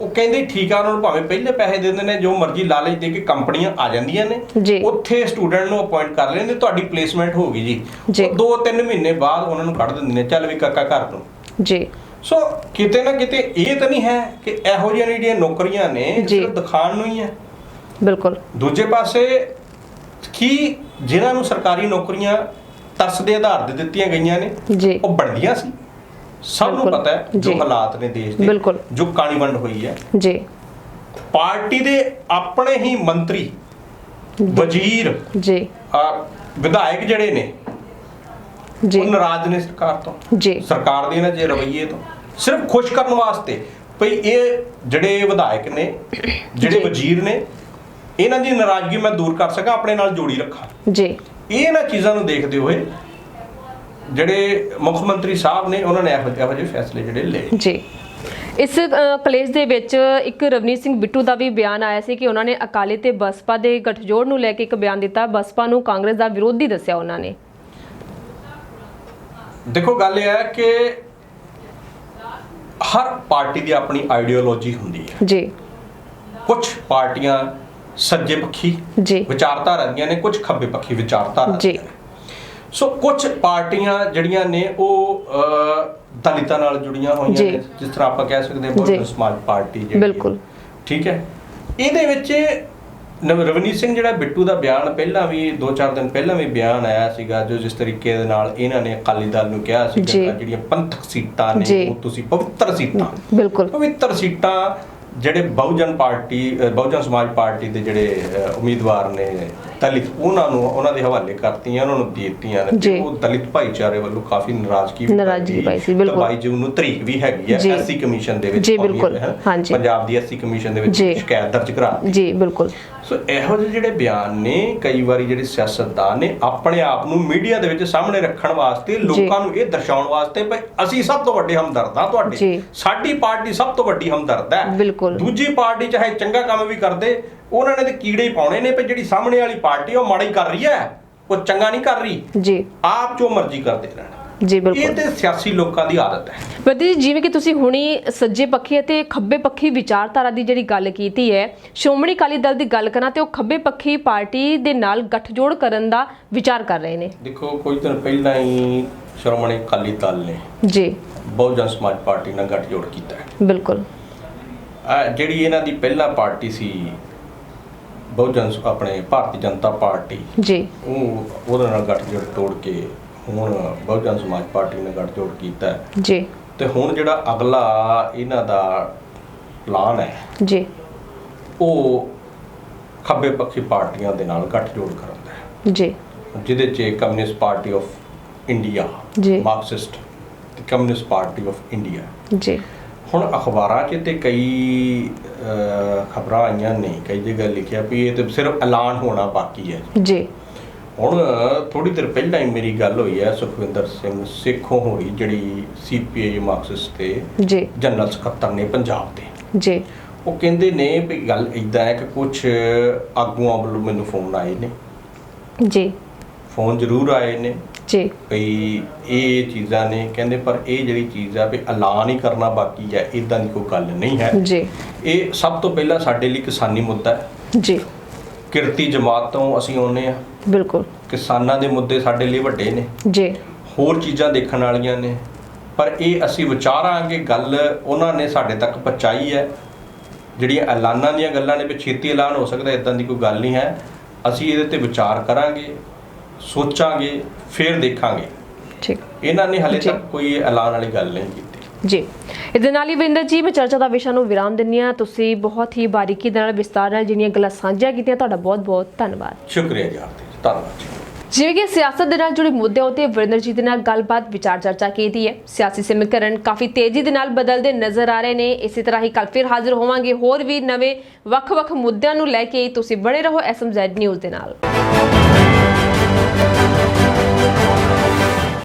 ਉਹ ਕਹਿੰਦੇ ਠੀਕ ਆ ਉਹਨਾਂ ਨੂੰ ਭਾਵੇਂ ਪਹਿਲੇ ਪੈਸੇ ਦੇ ਦਿੰਦੇ ਨੇ ਜੋ ਮਰਜ਼ੀ ਲਾਲਚ ਦੇ ਕੇ ਕੰਪਨੀਆਂ ਆ ਜਾਂਦੀਆਂ ਨੇ। ਉੱਥੇ ਸਟੂਡੈਂਟ ਨੂੰ ਅਪਾਇੰਟ ਕਰ ਲੈਂਦੇ ਤੁਹਾਡੀ ਪਲੇਸਮੈਂਟ ਹੋ ਗਈ ਜੀ। ਜੀ। ਉਹ ਦੋ ਤਿੰਨ ਮਹੀਨੇ ਬਾਅਦ ਉਹਨਾਂ ਨੂੰ ਕੱਢ ਦਿੰਦੇ ਨੇ ਚੱਲ ਵੀ ਕਾਕਾ ਘਰ ਤੋਂ। ਜੀ। ਸੋ ਕਿਤੇ ਨਾ ਕਿਤੇ ਇਹ ਤਾਂ ਨਹੀਂ ਹੈ ਕਿ ਇਹੋ ਜਿਹੀਆਂ ਜਿਹੜੀਆਂ ਨੌਕਰੀਆਂ ਨੇ ਜੀ। ਸਿਰਫ ਦਿਖਾਣ ਨੂੰ ਹੀ ਹੈ ਬਿਲਕੁਲ ਦੂਜੇ ਪਾਸੇ ਕੀ ਜਿਨ੍ਹਾਂ ਨੂੰ ਸਰਕਾਰੀ ਨੌਕਰੀਆਂ ਤਰਸ ਦੇ ਆਧਾਰ ਤੇ ਦਿੱਤੀਆਂ ਗਈਆਂ ਨੇ ਜੀ ਉਹ ਬਣਦੀਆਂ ਸੀ ਸਭ ਨੂੰ ਬਿਲਕੁਲ। ਪਤਾ ਹੈ ਜੋ ਜੀ। ਹਾਲਾਤ ਨੇ ਦੇਸ਼ ਦੇ ਬਿਲਕੁਲ। ਜੋ ਕਾਣੀ ਵੰਡ ਹੋਈ ਹੈ ਜੀ ਪਾਰਟੀ ਦੇ ਆਪਣੇ ਹੀ ਮੰਤਰੀ ਵਜ਼ੀਰ ਜੀ ਆ, ਵਿਧਾਇਕ ਜਿਹੜੇ ਨੇ ਜੀ। ਉਹ ਨਾਰਾਜ਼ ਨੇ ਸਰਕਾਰ ਤੋਂ। ਜੀ। ਸਰਕਾਰ ਦੇ ਇਹਨਾਂ ਜੇ ਰਵੱਈਏ ਤੋਂ। ਸਿਰਫ ਖੁਸ਼ ਕਰਨ ਵਾਸਤੇ। ਭਈ ਇਹ ਜਿਹੜੇ ਵਿਧਾਇਕ ਨੇ ਜਿਹੜੇ। ਵਜ਼ੀਰ ਨੇ ਇਹਨਾਂ ਦੀ ਨਾਰਾਜ਼ਗੀ ਮੈਂ ਦੂਰ ਕਰ ਸਕਾਂ ਆਪਣੇ ਨਾਲ ਜੋੜੀ ਰੱਖਾਂ। ਜੀ। ਇਹ ਇਹਨਾਂ ਚੀਜ਼ਾਂ ਨੂੰ ਦੇਖਦੇ ਹੋਏ ਜਿਹੜੇ ਮੁੱਖ ਮੰਤਰੀ ਸਾਹਿਬ ਨੇ ਉਹਨਾਂ ਨੇ ਇਹੋ ਜਿਹੇ ਫੈਸਲੇ ਜਿਹੜੇ ਲਏ। ਜੀ। ਇਸ ਕਲੇਸ਼ ਦੇ ਵਿੱਚ ਇੱਕ ਰਵਨੀਤ ਸਿੰਘ ਬਿੱਟੂ ਦਾ ਵੀ ਬਿਆਨ ਆਇਆ ਸੀ ਕਿ ਉਹਨਾਂ ਨੇ ਅਕਾਲੀ ਤੇ ਬਸਪਾ ਦੇ ਗਠਜੋੜ ਨੂੰ ਲੈ ਕੇ ਇੱਕ ਬਿਆਨ ਦਿੱਤਾ। ਬਸਪਾ ਨੂੰ ਕਾਂਗਰਸ ਦਾ ਵਿਰੋਧੀ ਦੱਸਿਆ ਉਹਨਾਂ ਨੇ। ਦੇਖੋ ਗੱਲ ਇਹ ਹੈ ਕਿ ਹਰ ਪਾਰਟੀ ਦੀ ਆਪਣੀ ਆਈਡੀਓਲੋਜੀ ਹੁੰਦੀ ਹੈ ਜੀ ਕੁਝ ਪਾਰਟੀਆਂ ਸੱਜੇ ਪੱਖੀ ਜੀ ਵਿਚਾਰਧਾਰਾ ਦੀਆਂ ਨੇ ਕੁਝ ਖੱਬੇ ਪੱਖੀ ਵਿਚਾਰਧਾਰਾ ਜੀ। ਸੋ ਕੁਝ ਪਾਰਟੀਆਂ ਜਿਹੜੀਆਂ ਨੇ ਉਹ ਦਲਿਤਾਂ ਨਾਲ ਜੁੜੀਆਂ ਹੋਈਆਂ। ਨੇ ਜਿਸ ਤਰ੍ਹਾਂ ਆਪਾਂ ਕਹਿ ਸਕਦੇ ਹਾਂ। ਬਹੁਜਨ ਸਮਾਜ ਪਾਰਟੀ ਜਿਹੜੀ। ਬਿਲਕੁਲ। ਠੀਕ ਹੈ ਇਹਦੇ ਵਿੱਚ ਨਵ ਰਵਨੀਤ ਸਿੰਘ ਜਿਹੜਾ ਬਿੱਟੂ ਦਾ ਬਿਆਨ ਪਹਿਲਾਂ ਵੀ 2-4 ਦਿਨ ਪਹਿਲਾਂ ਵੀ ਬਿਆਨ ਆਇਆ ਸੀਗਾ ਜੋ ਜਿਸ ਤਰੀਕੇ ਦੇ ਨਾਲ ਇਹਨਾਂ ਨੇ ਅਕਾਲੀ ਦਲ ਨੂੰ ਕਿਹਾ ਸੀ ਜੀ। ਜਿਹੜੀਆਂ ਪੰਥਕ ਸੀਟਾਂ ਨੇ। ਉਹ ਤੁਸੀਂ ਪਵਿੱਤਰ ਸੀਟਾਂ ਬਿਲਕੁਲ ਪਵਿੱਤਰ ਸੀਟਾਂ ਜਿਹੜੇ ਬਹੁਜਨ ਪਾਰਟੀ ਬਹੁਜਨ ਸਮਾਜ ਪਾਰਟੀ ਦੇ ਜਿਹੜੇ ਉਮੀਦਵਾਰ ਨੇ ਦਲਿਤ ਉਹਨਾਂ ਨੂੰ ਉਹਨਾਂ ਦੇ ਹਵਾਲੇ ਕਰਤੀਆਂ ਉਹਨਾਂ ਨੂੰ ਦਿੱਤੀਆਂ ਨੇ ਉਹ ਦਲਿਤ ਭਾਈਚਾਰੇ ਵੱਲੋਂ ਕਾਫੀ ਨਾਰਾਜ਼ਗੀ ਨਾਰਾਜ਼ਗੀ ਪਾਈ ਸੀ, ਬਿਲਕੁਲ। 22 ਜੂਨ ਨੂੰ ਤਰੀਕ ਵੀ ਹੈਗੀ ਹੈ। ਐਸਸੀ ਕਮਿਸ਼ਨ ਦੇ ਵਿੱਚ ਜੀ, ਬਿਲਕੁਲ। ਹਾਂਜੀ। ਪੰਜਾਬ ਦੀ ਐਸਸੀ ਕਮਿਸ਼ਨ ਦੇ ਵਿੱਚ। ਸ਼ਿਕਾਇਤ ਦਰਜ ਕਰਾ। ਜੀ ਬਿਲਕੁਲ ਸੋ ਇਹੋ ਜਿਹੇ ਜਿਹੜੇ ਬਿਆਨ ਨੇ ਕਈ ਵਾਰੀ ਜਿਹੜੇ ਸਿਆਸਤਦਾਨ ਨੇ ਆਪਣੇ ਆਪ ਨੂੰ ਮੀਡੀਆ ਦੇ ਵਿੱਚ ਸਾਹਮਣੇ ਰੱਖਣ ਵਾਸਤੇ ਲੋਕਾਂ ਨੂੰ ਇਹ ਦਰਸਾਉਣ ਵਾਸਤੇ ਵੀ ਅਸੀਂ ਸਭ ਤੋਂ ਵੱਡੇ ਹਮਦਰਦ ਹਾਂ ਤੁਹਾਡੇ। ਸਾਡੀ ਪਾਰਟੀ ਸਭ ਤੋਂ ਵੱਡੀ ਹਮਦਰਦ ਹੈ ਬਿਲਕੁਲ। ਦੂਜੀ ਪਾਰਟੀ ਚਾਹੇ ਚੰਗਾ ਕੰਮ ਵੀ ਕਰਦੇ ਉਹਨਾਂ ਨੇ ਤੇ ਕੀੜੇ ਹੀ ਪਾਉਣੇ ਨੇ ਵੀ ਜਿਹੜੀ ਸਾਹਮਣੇ ਵਾਲੀ ਪਾਰਟੀ ਉਹ ਮਾੜਾ ਹੀ ਕਰ ਰਹੀ ਹੈ ਉਹ ਚੰਗਾ ਨਹੀਂ ਕਰ ਰਹੀ। ਜੀ। ਆਪ ਜੋ ਮਰਜ਼ੀ ਕਰਦੇ ਰਹਿਣ। ਜੀ ਇਹ ਬਿਲਕੁਲ ਤੇ ਸਿਆਸੀ ਲੋਕਾਂ ਦੀ ਆਦਤ ਹੈ। ਬਦੀ ਜਿਵੇਂ ਕਿ ਤੁਸੀਂ ਹੁਣੀ ਸੱਜੇ ਪੱਖੀ ਅਤੇ ਖੱਬੇ ਪੱਖੀ ਵਿਚਾਰਧਾਰਾ ਦੀ ਜਿਹੜੀ ਗੱਲ ਕੀਤੀ ਹੈ ਸ਼੍ਰੋਮਣੀ ਅਕਾਲੀ ਦਲ ਦੀ ਗੱਲ ਕਰਾਂ ਤੇ ਉਹ ਖੱਬੇ ਪੱਖੀ ਪਾਰਟੀ ਦੇ ਨਾਲ ਗੱਠਜੋੜ ਕਰਨ ਦਾ ਵਿਚਾਰ ਕਰ ਰਹੇ ਨੇ। ਦੇਖੋ ਕੁਝ ਦਿਨ ਪਹਿਲਾਂ ਹੀ ਸ਼੍ਰੋਮਣੀ ਅਕਾਲੀ ਦਲ ਨੇ ਜੀ। ਬਹੁਜਨ ਸਮਾਜ ਪਾਰਟੀ ਨਾਲ ਗੱਠਜੋੜ ਕੀਤਾ ਹੈ। ਬਿਲਕੁਲ। ਜਿਹੜੀ ਇਹਨਾਂ ਦੀ ਪਹਿਲਾ ਪਾਰਟੀ ਸੀ ਬਹੁਜਨ ਆਪਣੇ ਭਾਰਤੀ ਜਨਤਾ ਪਾਰਟੀ। ਜੀ। ਉਹ ਉਹਦੇ ਨਾਲ ਗੱਠਜੋੜ ਤੋੜ ਕੇ ਹੁਣ ਬਹੁਜਨ ਸਮਾਜ ਪਾਰਟੀ ਨਾਲ ਗੱਠਜੋੜ ਕੀਤਾ। ਜੀ। ਤੇ ਹੁਣ ਜਿਹੜਾ ਅਗਲਾ ਇਹਨਾਂ ਦਾ ਪਲਾਨ ਹੈ ਜੀ। ਉਹ ਖੱਬੇ ਪੱਖੀ ਪਾਰਟੀਆਂ ਦੇ ਨਾਲ ਗੱਠਜੋੜ ਕਰਨ ਦਾ ਹੈ। ਜੀ। ਜਿਹਦੇ 'ਚ ਕਮਿਊਨਿਸਟ ਪਾਰਟੀ ਆਫ ਇੰਡੀਆ ਜੀ। ਮਾਰਕਸਿਸਟ ਤੇ ਕਮਿਊਨਿਸਟ ਪਾਰਟੀ ਆਫ ਇੰਡੀਆ। ਜੀ। ਹੁਣ ਅਖਬਾਰਾਂ 'ਚ ਤੇ ਕਈ ਖਬਰਾਂ ਆਈਆਂ ਨੇ ਕਈ ਜਗ੍ਹਾ ਲਿਖਿਆ ਵੀ ਇਹ ਤੇ ਸਿਰਫ ਐਲਾਨ ਹੋਣਾ ਬਾਕੀ ਹੈ ਜੀ। ਹੁਣ ਥੋੜੀ ਦੇਰ ਪਹਿਲਾਂ ਹੀ ਮੇਰੀ ਗੱਲ ਹੋਈ ਹੈ ਸੁਖਵਿੰਦਰ ਸਿੰਘ ਸੇਖੋਂ ਹੋਈ ਜਿਹੜੀ ਸੀਪੀਆਈ ਮਾਰਕਸਿਸਟ ਤੇ ਜੀ। ਜਨਰਲ ਸਕੱਤਰ ਨੇ ਪੰਜਾਬ ਦੇ। ਜੀ। ਉਹ ਕਹਿੰਦੇ ਨੇ ਵੀ ਗੱਲ ਇਦਾਂ ਹੈ ਕਿ ਕੁਝ ਆਗੂਆਂ ਵੱਲੋਂ ਮੈਨੂੰ ਫੋਨ ਆਏ ਨੇ। ਜੀ। ਫੋਨ ਜ਼ਰੂਰ ਆਏ ਨੇ। ਜੀ। ਵੀ ਇਹ ਚੀਜ਼ਾਂ ਨੇ ਕਹਿੰਦੇ ਪਰ ਇਹ ਜਿਹੜੀ ਚੀਜ਼ ਆ ਵੀ ਐਲਾਨ ਹੀ ਕਰਨਾ ਬਾਕੀ ਹੈ ਇਦਾਂ ਦੀ ਕੋਈ ਗੱਲ ਨਹੀਂ ਹੈ। ਜੀ। ਇਹ ਸਭ ਤੋਂ ਪਹਿਲਾਂ ਸਾਡੇ ਲਈ ਕਿਸਾਨੀ ਮੁੱਦਾ ਹੈ। ਜੀ। ਕਿਰਤੀ ਜਮਾਤ ਤੋਂ ਅਸੀਂ ਆਉਂਦੇ ਆ ਬਿਲਕੁਲ। ਕਿਸਾਨਾਂ ਦੇ ਮੁੱਦੇ ਸਾਡੇ ਲਈ ਵੱਡੇ ਨੇ। ਜੀ। ਹੋਰ ਚੀਜ਼ਾਂ ਦੇਖਣ ਵਾਲੀਆਂ ਨੇ। ਪਰ ਇਹ ਅਸੀਂ ਵਿਚਾਰਾਂਗੇ ਗੱਲ ਉਹਨਾਂ ਨੇ ਸਾਡੇ ਤੱਕ ਪਹੁੰਚਾਈ ਹੈ। ਜਿਹੜੀਆਂ ਐਲਾਨਾਂ ਦੀਆਂ ਗੱਲਾਂ ਨੇ ਵੀ ਛੇਤੀ ਐਲਾਨ ਹੋ ਸਕਦਾ ਇਦਾਂ ਦੀ ਕੋਈ ਗੱਲ ਨਹੀਂ ਹੈ। ਅਸੀਂ ਇਹਦੇ ਤੇ ਵਿਚਾਰ ਕਰਾਂਗੇ। ਸੋਚਾਂਗੇ ਫਿਰ ਦੇਖਾਂਗੇ। ਠੀਕ। ਇਹਨਾਂ ਨੇ ਹਲੇ। ਤੱਕ ਕੋਈ ਐਲਾਨ ਵਾਲੀ ਗੱਲ ਨਹੀਂ ਕੀਤੀ। ਜੀ। ਇਹਦੇ ਨਾਲ ਹੀ ਵਿੰਦਰ ਜੀ ਮੈਂ ਚਰਚਾ ਦਾ ਵਿਸ਼ਾ ਨੂੰ ਵਿਰਾਮ ਦਿੰਨੀ ਆ ਤੁਸੀਂ ਬਹੁਤ ਹੀ ਬਾਰੀਕੀ ਦੇ ਨਾਲ ਵਿਸਤਾਰ ਨਾਲ ਜਿਹੜੀਆਂ ਗੱਲਾਂ ਸਾਂਝੀਆਂ ਕੀਤੀਆਂ ਤੁਹਾਡਾ ਬਹੁਤ ਬਹੁਤ ਧੰਨਵਾਦ। ਸ਼ੁਕਰੀਆ ਜੀ ਜੀ। ਧੰਨਵਾਦ ਜੀ। ਜਿਵੇਂ ਕਿ ਸਿਆਸਤ ਦੇ ਨਾਲ ਜੁੜੇ ਮੁੱਦੇ ਉਤੇ ਵਰਿੰਦਰ ਜੀ ਦੇ ਨਾਲ ਗੱਲਬਾਤ ਵਿਚਾਰ ਚਰਚਾ ਕੀਤੀ ਹੈ। ਸਿਆਸੀ ਸਮੀਕਰਨ ਕਾਫੀ ਤੇਜ਼ੀ ਦੇ ਨਾਲ ਬਦਲਦੇ ਨਜ਼ਰ ਆ ਰਹੇ ਨੇ। ਇਸੇ ਤਰ੍ਹਾਂ ਹੀ ਕੱਲ ਫਿਰ ਹਾਜ਼ਰ ਹੋਵਾਂਗੇ ਹੋਰ ਵੀ ਨਵੇਂ ਵੱਖ-ਵੱਖ ਮੁੱਦਿਆਂ ਨੂੰ ਲੈ ਕੇ। ਤੁਸੀਂ ਬਣੇ ਰਹੋ ਐਸਐਮਜ਼ੈਡ ਨਿਊਜ਼ ਦੇ ਨਾਲ।